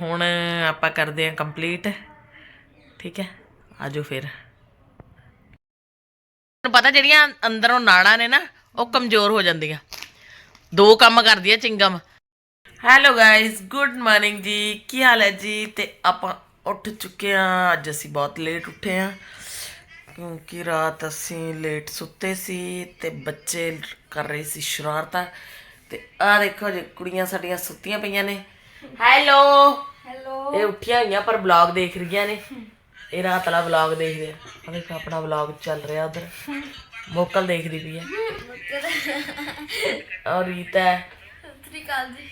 ਹੁਣ ਆਪਾਂ ਕਰਦੇ ਹਾਂ ਕੰਪਲੀਟ ਠੀਕ ਹੈ? ਆਜੋ ਫਿਰ। ਤੁਹਾਨੂੰ ਪਤਾ ਜਿਹੜੀਆਂ ਅੰਦਰੋਂ ਨਾੜਾਂ ਨੇ ਨਾ, ਉਹ ਕਮਜ਼ੋਰ ਹੋ ਜਾਂਦੀਆਂ। ਦੋ ਕੰਮ ਕਰਦੀ ਹੈ chewing gum. Hello guys good morning ਜੀ। ਕੀ ਹਾਲ ਹੈ ਜੀ? ਤੇ ਆਪਾਂ ਉੱਠ ਚੁੱਕੇ ਹਾਂ। ਅੱਜ ਅਸੀਂ ਬਹੁਤ ਲੇਟ ਉੱਠੇ ਹਾਂ। ਕਿਉਂਕਿ ਰਾਤ ਅਸੀਂ ਲੇਟ ਸੁੱਤੇ ਸੀ ਤੇ ਬੱਚੇ ਕਰ ਰਹੇ ਸੀ ਸ਼ਰਾਰਤਾਂ। ਤੇ ਆਹ ਦੇਖੋ ਜੀ, ਕੁੜੀਆਂ ਸਾਡੀਆਂ ਸੁੱਤੀਆਂ ਪਈਆਂ ਨੇ। ਹੈਲੋ ਹੈਲੋ ਇਹ ਉੱਠੀਆਂ ਹੋਈਆਂ ਪਰ ਵਲੌਗ ਦੇਖ ਰਹੀਆਂ ਨੇ। ਇਹ ਰਾਤ ਵਾਲਾ ਵਲੌਗ ਦੇਖਦੇ ਆ। ਦੇਖੋ ਆਪਣਾ ਵਲੌਗ ਚੱਲ ਰਿਹਾ ਉਧਰ। ਮੋਕਲ ਦੇਖਦੀ ਪਈ ਹੈ ਔਰ ਰੀਤਾ ਹੈ। ਸਤਿ ਸ਼੍ਰੀ ਅਕਾਲ ਜੀ।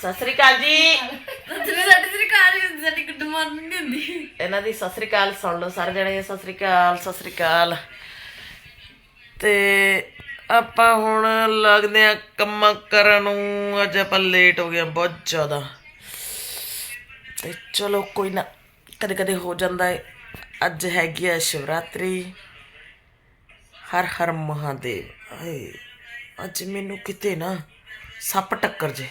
ਸਤਿ ਸ੍ਰੀ ਅਕਾਲ ਜੀ ਸਤਿ ਸ਼੍ਰੀ ਅਕਾਲ ਜੀ ਸਾਡੀ ਗੁੱਡ ਮਾਰਨਿੰਗ ਹੁੰਦੀ। ਇਹਨਾਂ ਦੀ ਸਤਿ ਸ੍ਰੀ ਅਕਾਲ ਸੁਣ ਲਓ ਸਾਰੇ ਜਣੇ ਸਤਿ ਸ੍ਰੀ ਅਕਾਲ ਸਤਿ ਸ੍ਰੀ ਅਕਾਲ ਤੇ ਆਪਾਂ ਹੁਣ ਲੱਗਦੇ ਆ ਕੰਮਾਂ ਕਰਨ ਨੂੰ। ਅੱਜ ਆਪਾਂ ਲੇਟ ਹੋ ਗਏ ਬਹੁਤ ਜ਼ਿਆਦਾ। ਤੇ ਚਲੋ ਕੋਈ ਨਾ, ਕਦੇ ਕਦੇ ਹੋ ਜਾਂਦਾ ਹੈ ਅੱਜ ਹੈਗੀ ਹੈ ਸ਼ਿਵਰਾਤਰੀ। ਹਰ ਹਰ ਮਹਾਦੇਵ। ਆਏ ਅੱਜ ਮੈਨੂੰ ਕਿਤੇ ਨਾ ਸੱਪ ਟੱਕਰ ਜੇ।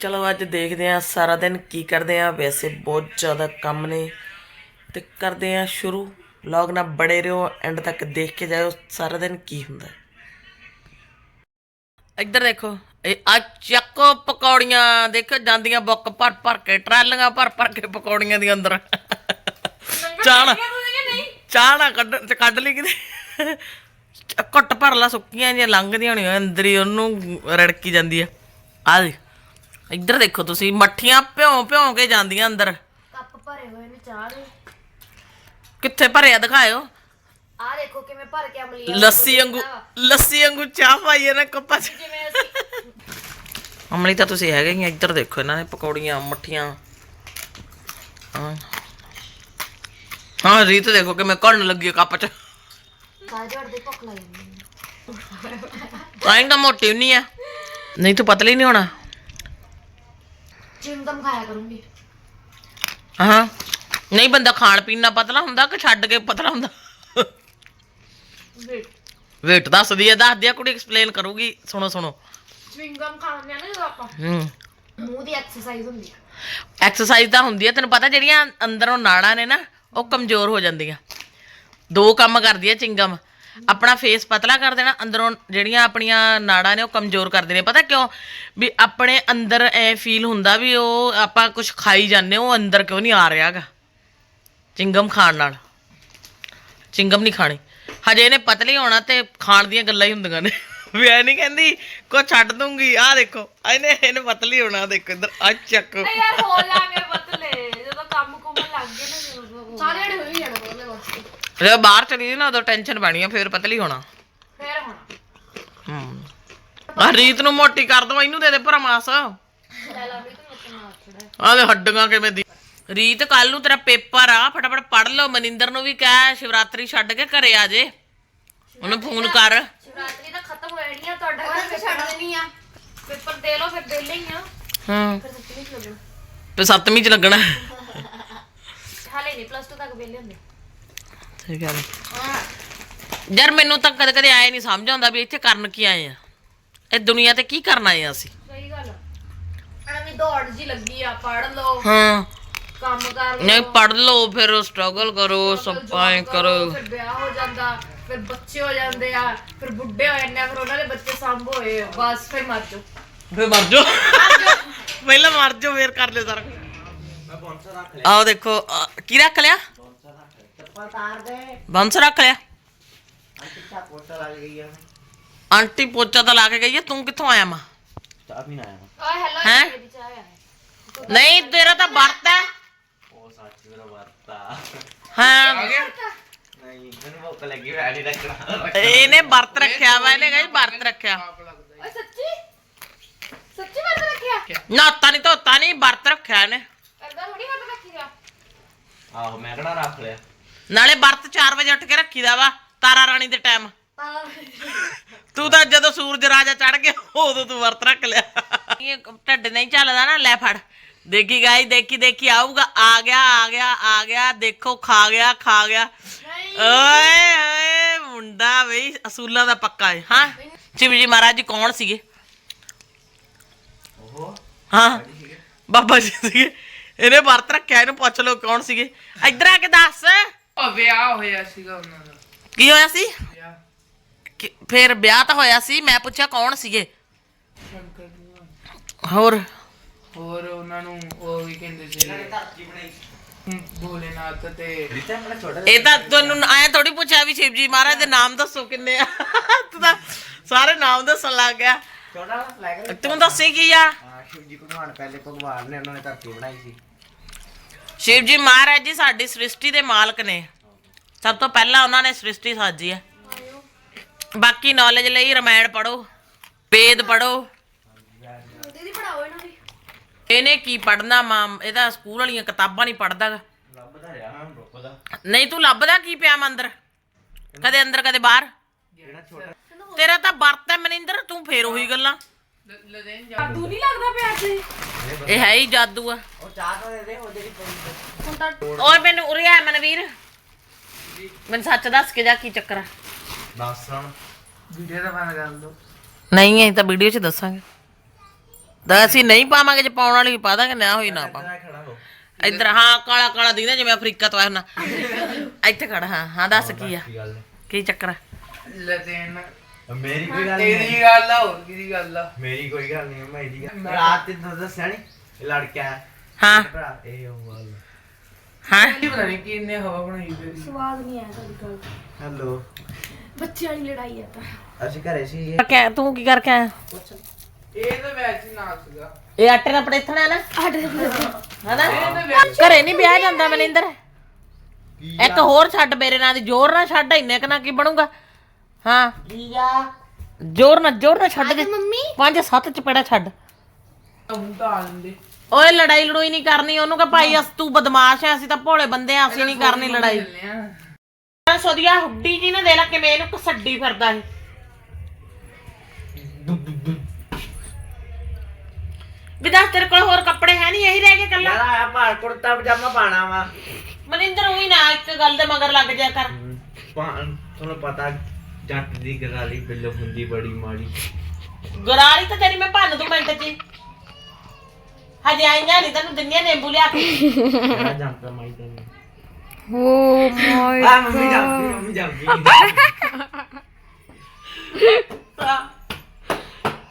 ਚਲੋ ਅੱਜ ਦੇਖਦੇ ਆ ਸਾਰਾ ਦਿਨ ਕੀ ਕਰਦੇ ਆ। ਵੈਸੇ ਬਹੁਤ ਜ਼ਿਆਦਾ ਕੰਮ ਨੇ। ਤੇ ਕਰਦੇ ਆ ਸ਼ੁਰੂ। ਲੌਗ ਨਾ ਬੜੇ ਰਹੋ, ਐਂਡ ਤੱਕ ਦੇਖ ਕੇ ਜਾਓ ਸਾਰਾ ਦਿਨ ਕੀ ਹੁੰਦਾ। ਹੈ ਇੱਧਰ ਦੇਖੋ ਇਹ ਆ ਚੱਕੋ ਪਕੌੜੀਆਂ ਦੇਖੋ ਜਾਂਦੀਆਂ ਬੁੱਕ ਭਰ ਭਰ ਕੇ ਟਰਾਲੀਆਂ ਭਰ ਭਰ ਕੇ ਪਕੌੜੀਆਂ ਦੀ ਅੰਦਰ। ਚਾਣਾ ਚਾਣਾ ਕੱਢ ਕੱਢ ਲਈ ਕਿਤੇ? ਘੁੱਟ ਭਰ ਲਾ ਸੁੱਕੀਆਂ ਜਿਹੀਆਂ ਲੰਘਦੀਆਂ ਹੋਣੀਆਂ ਅੰਦਰ ਹੀ ਉਹਨੂੰ ਰੜਕੀ ਜਾਂਦੀ ਆ। ਆ ਇੱਧਰ ਦੇਖੋ ਤੁਸੀਂ ਮੱਠੀਆਂ ਭਿਉਂ ਭਿਉਂ ਕੇ ਜਾਂਦੀਆਂ ਅੰਦਰ। ਕੱਪ ਭਰੇ ਹੋਏ ਨੇ ਚਾਹ ਦੇ। ਕਿੱਥੇ ਭਰਿਆ ਦਿਖਾਇਓ। ਆ ਦੇਖੋ ਕਿਵੇਂ ਭਰ ਕੇ ਅਮਲੀ ਲੱਸੀ ਵਾਂਗੂ ਲੱਸੀ ਵਾਂਗੂ ਚਾਹ ਪਾਈ ਇਹਨਾਂ ਕੱਪਾਂ 'ਚ। ਜਿਵੇਂ ਅਸੀਂ ਅਮਲੀ ਤਾਂ ਤੁਸੀਂ ਹੈਗੇ ਹੀ ਇੱਧਰ ਦੇਖੋ ਇਹਨਾਂ ਨੇ ਪਕੌੜੀਆਂ ਮੱਠੀਆਂ। ਹਾਂ। ਹਾਂ ਰੀਤ ਦੇਖੋ ਕਿ ਮੈਂ ਕਰਨ ਲੱਗੀ ਕੱਪ 'ਚ। ਤਾਂ ਤਾਂ ਮੋਟੀ ਨਹੀਂ ਆ। ਨਹੀਂ ਤੂੰ ਪਤਲੀ ਨਹੀਂ ਹੋਣਾ। ਚਿੰਗਮ ਖਾਇਆ ਕਰੂੰਗੀ। ਹਾਂ। ਨਹੀਂ ਬੰਦਾ ਖਾਣ ਪੀਣ ਨਾਲ ਪਤਲਾ ਹੁੰਦਾ ਕਿ ਛੱਡ ਕੇ ਪਤਲਾ ਹੁੰਦਾ? ਵੇਟ। ਵੇਟ ਦੱਸਦੀ ਆ ਦੱਸਦੀ ਆ ਕੁੜੀ ਐਕਸਪਲੇਨ ਕਰੂਗੀ। ਸੁਣੋ ਸੁਣੋ। ਚਿੰਗਮ ਖਾਂਦੇ ਆ ਨਾ ਜਦੋਂ ਆਪਾਂ। ਹੂੰ। ਮੂੰਹ ਦੀ ਐਕਸਰਸਾਈਜ਼ ਹੁੰਦੀ ਆ। ਐਕਸਰਸਾਈਜ਼ ਤਾਂ ਹੁੰਦੀ ਹੈ ਤੈਨੂੰ ਪਤਾ ਜਿਹੜੀਆਂ ਅੰਦਰੋਂ ਨਾੜਾਂ ਨੇ ਨਾ ਉਹ ਕਮਜ਼ੋਰ ਹੋ ਜਾਂਦੀਆਂ। ਦੋ ਕੰਮ ਕਰਦੀ ਹੈ ਚਿੰਗਮ। ਆਪਣਾ ਫੇਸ ਪਤਲਾ ਕਰ ਦੇਣਾ ਅੰਦਰੋਂ ਜਿਹੜੀਆਂ ਆਪਣੀਆਂ ਨਾੜਾਂ ਨੇ ਉਹ ਕਮਜ਼ੋਰ ਕਰਦੇ ਨੇ ਪਤਾ ਕਿਉਂ? ਵੀ ਆਪਣੇ ਅੰਦਰ ਐ ਫੀਲ ਹੁੰਦਾ ਵੀ ਉਹ ਆਪਾਂ ਕੁਝ ਖਾਈ ਜਾਂਦੇ ਉਹ ਅੰਦਰ ਕਿਉਂ ਨਹੀਂ ਆ ਰਿਹਾਗਾ? ਚਿੰਗਮ ਖਾਣ ਨਾਲ। ਚਿੰਗਮ ਨਹੀਂ ਖਾਣੀ। ਹਜੇ ਇਹਨੇ ਪਤਲੀ ਹੋਣਾ ਤੇ ਖਾਣ ਦੀਆਂ ਗੱਲਾਂ ਹੀ ਹੁੰਦੀਆਂ ਨੇ। ਵੀ ਐ ਨਹੀਂ ਕਹਿੰਦੀ ਕੋ ਛੱਡ ਦੂੰਗੀ ਆਹ ਦੇਖੋ ਇਹਨੇ ਇਹਨੇ ਪਤਲੀ ਹੋਣਾ ਦੇਖੋ ਇੱਧਰ ਆ ਚੱਕ। ਯਾਰ ਹੋ ਲਾਂਗੇ ਪਤਲੇ ਜਦੋਂ ਕੰਮ ਕੁੰਮ ਲੱਗ ਗਏ ਨਾ ਸਾਰੇ ਜਣੇ ਹੋਈ ਜਾਣਾ ਬੋਲੇ ਬਸ ਜਦੋਂ ਬਾਹਰ ਚਲੀ ਗਈ ਨਾ ਉਦੋਂ ਟੈਨਸ਼ਨ ਬਣੀ ਆ ਫਿਰ ਪਤਲੀ ਹੋਣਾ। ਫੇਰ ਹੁਣ। ਹੂੰ। ਆ ਰੀਤ ਨੂੰ ਮੋਟੀ ਕਰ ਦਵਾਂ ਇਹਨੂੰ ਦੇ ਦੇ ਭਰਾ ਮਾਸ। ਲੈ ਲਾ ਵੀ ਤੂੰ ਮੇਰੇ ਨਾਲ ਛੜਾ ਆਹ ਦੇ ਹੱਡੀਆਂ ਕਿਵੇਂ ਦੀ। ਰੀਤ ਕੱਲ ਨੂੰ ਤੇਰਾ ਪੇਪਰ ਆ ਫਟਾਫਟ ਪੜ ਲਓ ਮਨਿੰਦਰ ਨੂੰ ਵੀ ਕਹਿ ਸ਼ਿਵਰਾਤਰੀ ਛੱਡ ਕੇ ਘਰੇ ਆ ਜੇ। ਉਹਨੂੰ ਫੋਨ ਕਰ। ਸ਼ਿਵਰਾਤਰੀ ਤਾਂ ਹੋ ਆ ਤੁਹਾਡਾ ਘਰ ਛੱਡ ਦੇਣੀ ਆ। ਪੇਪਰ ਦੇ ਲਓ ਫਿਰ ਦੇ ਲਈ ਆ। ਹੂੰ। ਫਿਰ ਲੱਗਣਾ। ਤੇ ਸੱਤਵੀਂ ਚ ਲੱਗਣਾ। ਹਾਲੇ ਨਹੀਂ ਪਲੱਸ 2 ਤੱਕ ਵੇਲੇ ਹੁੰਦੇ। ਠੀਕ ਹੈ। ਯਾਰ ਮੈਨੂੰ ਤਾਂ ਕਦੇ ਕਦੇ ਆਏ ਨਹੀਂ ਸਮਝ ਆਉਂਦਾ ਵੀ ਇੱਥੇ ਕਰਨ ਕੀ ਆਏ ਆ। ਇਹ ਦੁਨੀਆ ਤੇ ਕੀ ਕਰਨ ਆਏ ਆ ਅਸੀਂ? ਸਹੀ ਗੱਲ ਐਵੇਂ ਦੌੜ ਜੀ ਲੱਗੀ ਆ ਪੜ ਲਓ ਹਾਂ। ਕੰਮ ਕਰ ਲਓ। ਨਹੀਂ ਪੜ ਲਓ ਫਿਰ ਸਟਰਗਲ ਕਰੋ ਸਪਾਈ ਕਰੋ ਫਿਰ ਵਿਆਹ ਹੋ ਜਾਂਦਾ। ਫਿਰ ਬੱਚੇ ਹੋ ਜਾਂਦੇ ਆ ਫਿਰ ਬੁੱਢੇ ਹੋ ਜਾਂਦੇ ਆ ਫਿਰ ਉਹਨਾਂ ਦੇ ਬੱਚੇ ਸੰਭ ਹੋਏ ਬਸ ਫਿਰ ਮਰ ਜਾਓ। ਫੇ ਮਰ ਜਾ ਪਹਿਲਾਂ ਮਰ ਜਾ ਫੇਰ ਕਰ ਲੈ ਸਾਰਾ ਆਓ ਦੇਖੋ ਆਹ, ਕੀ ਰੱਖ ਲਿਆ? ਬੰਸ ਰੱਖ ਲਿਆ। ਆਂਟੀ ਪੋਚਾ ਤਾਂ ਲਾ ਕੇ ਗਈ ਹੈ ਤੂੰ ਕਿੱਥੋਂ ਆਇਆ ਮਾ? ਓਏ ਹੈਲੋ ਹੈਂ? ਮੇਰੀ ਚਾਹ ਆ ਨਹੀਂ ਤੇਰਾ ਤਾਂ ਵਰਤ ਹੈ। ਹਾਂ। ਇਹਨੇ ਵਰਤ ਰੱਖਿਆ ਵਾ ਇਹਨੇ ਕਹੀ ਵਰਤ ਰੱਖਿਆ। ਓਏ ਸੱਚੀ? ਸੱਚੀ ਵਰਤ ਰੱਖਿਆ? ਨਾਤਾ ਨਹੀਂ ਧੋਤਾ ਨਹੀਂ ਵਰਤ ਰੱਖਿਆ ਇਹਨੇ। ਕਰਦਾ ਥੋੜੀ ਵਰਤ ਰੱਖੀਗਾ ਆਹੋ ਮੈਂ ਕਿਹੜਾ ਰੱਖ ਲਿਆ। ਨਾਲੇ ਵਰਤ 4 ਵਜੇ ਉੱਠ ਕੇ ਰੱਖੀਦਾ ਵਾ ਤਾਰਾ ਰਾਣੀ ਦੇ ਟਾਈਮ ਤੂੰ ਤਾਂ ਜਦੋਂ ਸੂਰਜ ਰਾਜਾ ਚੜ ਗਿਆ ਉਦੋਂ ਤੂੰ ਵਰਤ ਰੱਖ ਲਿਆ। ਇਹ ਢੱਡ ਨਹੀਂ ਚੱਲਦਾ ਨਾ ਲੈ ਫੜ। ਦੇਖੀ ਗਾਈ ਦੇਖੀ ਦੇਖੀ ਆਊਗਾ। ਆ ਗਿਆ ਆ ਗਿਆ ਆ ਗਿਆ ਦੇਖੋ ਖਾ ਗਿਆ ਖਾ ਗਿਆ। ਓਏ ਓਏ ਮੁੰਡਾ ਬਈ ਅਸੂਲਾਂ ਦਾ ਪੱਕਾ ਹੈ ਹਾਂ? ਸ਼ਿਵ ਜੀ ਮਹਾਰਾਜ ਜੀ ਕੌਣ ਸੀਗੇ? ਉਹ ਹਾਂ। ਬਾਬਾ ਜੀ ਸੀਗੇ। ਇਹਨੇ ਵਰਤ ਰੱਖਿਆ ਇਹਨੂੰ ਪੁੱਛ ਲਓ ਕੌਣ ਸੀਗੇ। ਇੱਧਰ ਆ ਕੇ ਦੱਸ। ਉਹ ਵਿਆਹ ਹੋਇਆ ਸੀਗਾ ਉਹਨਾਂ ਦਾ। ਕੀ ਹੋਇਆ ਸੀ? ਵਿਆਹ। ਕਿ- ਫਿਰ ਵਿਆਹ ਤਾਂ ਹੋਇਆ ਸੀ ਮੈਂ ਪੁੱਛਿਆ ਕੌਣ ਸੀਗੇ? ਸ਼ੰਕਰ ਭਗਵਾਨ। ਹੋਰ। ਹੋਰ ਉਹਨਾਂ ਨੂੰ ਉਹ ਵੀ ਕਹਿੰਦੇ ਸੀ। ਧਰਤੀ ਬਣਾਈ ਹਮ, ਭੋਲੇਨਾਥ ਤੇ ਰਿਤਾ ਮੇਰਾ ਛੋਟਾ ਇਹ ਤਾਂ ਤੁਹਾਨੂੰ ਆਇਆ ਥੋੜੀ ਪੁੱਛਿਆ ਵੀ ਸ਼ਿਵਜੀ ਮਹਾਰਾਜ ਦੇ ਨਾਮ ਦੱਸੋ ਕਿੰਨੇ ਆ। ਤੂੰ ਤਾਂ ਸਾਰੇ ਨਾਮ ਦੱਸਣ ਲੱਗ ਗਿਆ। ਛੋਟਾ ਤੂੰ ਦੱਸੀ ਕੀ ਆ? ਹਾਂ ਸ਼ਿਵ ਜੀ ਭਗਵਾਨ ਪਹਿਲੇ ਭਗਵਾਨ ਨੇ ਉਹਨਾਂ ਨੇ ਧਰਤੀ ਬਣਾਈ ਸੀ। ਸ਼ਿਵਜੀ ਮਹਾਰਾਜ ਜੀ ਸਾਡੀ ਸ੍ਰਿਸ਼ਟੀ ਦੇ ਮਾਲਕ ਨੇ। ਸਭ ਤੋਂ ਪਹਿਲਾਂ ਉਹਨਾਂ ਨੇ ਸ੍ਰਿਸ਼ਟੀ ਸਾਜੀ ਹੈ ਬਾਕੀ ਨੌਲੇਜ ਲਈ ਰਮਾਇਣ ਪੜੋ ਵੇਦ ਪੜੋ ਦੀਦੀ ਪੜਾਓ ਇਹਨਾਂ ਦੀ ਇਹਨੇ ਕੀ ਪੜਨਾ ਮਾਂ? ਇਹਦਾ ਸਕੂਲ ਵਾਲੀਆਂ ਕਿਤਾਬਾਂ ਨਹੀਂ ਪੜਦਾਗਾ ਲੱਭਦਾ ਰਿਹਾ ਹਾਂ ਰੁਕਦਾ। ਨਹੀਂ ਤੂੰ ਲੱਭਦਾ ਕੀ ਪਿਆ ਮੈਂ ਅੰਦਰ? ਕਦੇ ਅੰਦਰ ਕਦੇ ਬਾਹਰ? ਜਿਹੜਾ ਛੋਟਾ? ਤੇਰਾ ਤਾਂ ਵਰਤ ਹੈ ਮਨਿੰਦਰ ਤੂੰ ਫੇਰ ਉਹੀ ਗੱਲਾਂ। ਲਦੇਨ ਜਾ ਤੂੰ ਨਹੀਂ ਲੱਗਦਾ ਪਿਆ ਸੀ ਇਹ ਹੈ ਹੀ ਜਾਦੂ ਆ। ਉਹ ਚਾਹ ਤਾਂ ਦੇ ਦੇ ਉਹ ਜਿਹੜੀ ਪਈ ਹੁਣ ਤਾਂ ਓਏ ਮੈਨੂੰ ਉਰੇ ਆ ਮਨਵੀਰ। ਮੈਨੂੰ ਸੱਚ ਦੱਸ ਕੇ ਜਾ ਕੀ ਚੱਕਰ ਆ। ਦੱਸ ਹੁਣ। ਵੀਡੀਓ ਦਾ ਬੰਦ ਕਰ ਦੋ ਨਹੀਂ ਅਸੀਂ ਤਾਂ ਵੀਡੀਓ 'ਚ ਦੱਸਾਂਗੇ। ਤਾਂ ਅਸੀਂ ਨਹੀਂ ਪਾਵਾਂਗੇ ਜੇ ਪਾਉਣ ਵਾਲੀ ਪਾ ਦਾਂਗੇ ਨਾ ਹੋਈ ਨਾ ਪਾ ਮੈਂ ਖੜਾ ਹੋ। ਇੱਧਰ ਹਾਂ ਕਾਲਾ ਕਾਲਾ ਦੀਦਾ ਜਿਵੇਂ ਅਫਰੀਕਾ ਤੋਂ ਆਇਆ ਹੁਣਾ ਇੱਥੇ ਖੜਾ ਹਾਂ ਹਾਂ ਦੱਸ ਕੀ ਆ? ਕੀ ਗੱਲ ਹੈ ਕੀ ਚੱਕਰ ਆ? ਲਦੇਨ ਮੇਰੀ ਕੋਈ ਗੱਲ ਨਹੀਂ। ਤੇਰੀ ਗੱਲ ਆ ਹੋਰ ਕਿਹਦੀ ਗੱਲ ਆ? ਮੇਰੀ ਕੋਈ ਗੱਲ ਨਹੀਂ ਮੈਂ ਇਹਦੀ ਗੱਲ ਰਾਤ ਤੇ ਦੱਸਿਆ ਨਹੀਂ ਇਹ ਲੜਕਿਆ ਹੈ। ਹਾਂ। ਭਰਾ ਇਹ ਉਹ ਗੱਲ ਹਾਂ। ਕੀ ਪਤਾ ਨਹੀਂ ਕਿੰਨੇ ਹਵਾ ਬਣਾਈ ਤੇਰੀ। ਸਵਾਦ ਨਹੀਂ ਆਇਆ ਤੁਹਾਡੀ ਗੱਲ ਹੈਲੋ। ਬੱਚਿਆਂ ਵਾਲੀ ਲੜਾਈ ਆ ਤਾਂ। ਅਸੀਂ ਘਰੇ ਸੀ ਕਿਆ ਤੂੰ ਕੀ ਕਰਕੇ ਆਇਆ? ਇਹ ਤਾਂ ਵੈਸੇ ਹੀ ਨਾ ਸੀਗਾ। ਇਹ ਆਟੇ ਨਾਲ ਪੜੇਥਣਾ ਨਾ? ਆਡੇ ਹਨਾ? ਘਰੇ ਨਹੀਂ ਵਿਆਹ ਜਾਂਦਾ ਮਨਿੰਦਰ। ਇੱਕ ਹੋਰ ਛੱਡ ਮੇਰੇ ਨਾਲ ਦੀ ਜ਼ੋਰ ਨਾਲ ਛੱਡ ਇੰਨੇ ਕੁ ਨਾਲ ਕੀ ਬਣੂਗਾ? ਹਾਂ। ਜ਼ੋਰ ਨਾਲ ਜ਼ੋਰ ਨਾਲ ਛੱਡ ਦੇ। ਮੰਮੀ? ਪੰਜ ਸੱਤ ਚਪੇੜਾ ਛੱਡ। ਮੂੰਹ ਤਾਂ ਆ ਲੈਂਦੇ ਓਏ ਲੜਾਈ ਲੜੋਈ ਨਹੀਂ ਕਰਨੀ ਉਹਨੂੰ ਕਹ ਭਾਈ ਅਸ ਤੂੰ ਬਦਮਾਸ਼ ਐ ਅਸੀਂ ਤਾਂ ਭੋਲੇ ਬੰਦੇ ਆ ਅਸੀਂ ਨਹੀਂ ਕਰਨੀ ਲੜਾਈ। ਸੋਦੀਆ ਹੁੱਡੀ ਜੀ ਨੇ ਦੇ ਲਾ ਕਿਵੇਂ ਇਹਨੂੰ ਕਸੱਡੀ ਫਿਰਦਾ ਇਹ। ਵੀ ਦੱਸ ਤੇਰੇ ਕੋਲ ਹੋਰ ਕੱਪੜੇ ਹੈ ਨਹੀਂ ਇਹੀ ਰਹਿ ਗਏ ਕੱਲਾ ਯਾਰ ਆਇਆ ਭਾਰ ਕੁੜਤਾ ਪਜਾਮਾ ਪਾਣਾ ਵਾ। ਮਨਿੰਦਰ ਉਹੀ ਨਾ ਇੱਕ ਗੱਲ ਦੇ ਮਗਰ ਲੱਗ ਜਾ ਕਰ। ਤੁਹਾਨੂੰ ਪਤਾ ਜੱਟ ਦੀ ਗਰਾਲੀ ਬਿੱਲ ਹੁੰਦੀ ਬੜੀ ਮਾੜੀ। ਗਰਾਲੀ ਤਾਂ ਤੇਰੀ ਮੈਂ ਭੰਨ ਦੂੰ ਮਿੰਟ ਚ ਹੀ। ਹਜੇ ਆਈਆਂ ਨਹੀਂ ਤੈਨੂੰ ਦਿੰਨੀਆਂ ਨਿੰਬੂ ਲਿਆ ਕੇ। ਕਿਹੜਾ ਜੰਪਦਾ ਮਾਈ ਤੈਨੂੰ ਓ ਮਾਈ ਆ ਮੰਮੀ ਜੰਪਦੀ ਮੰਮੀ ਜੰਪਦੀ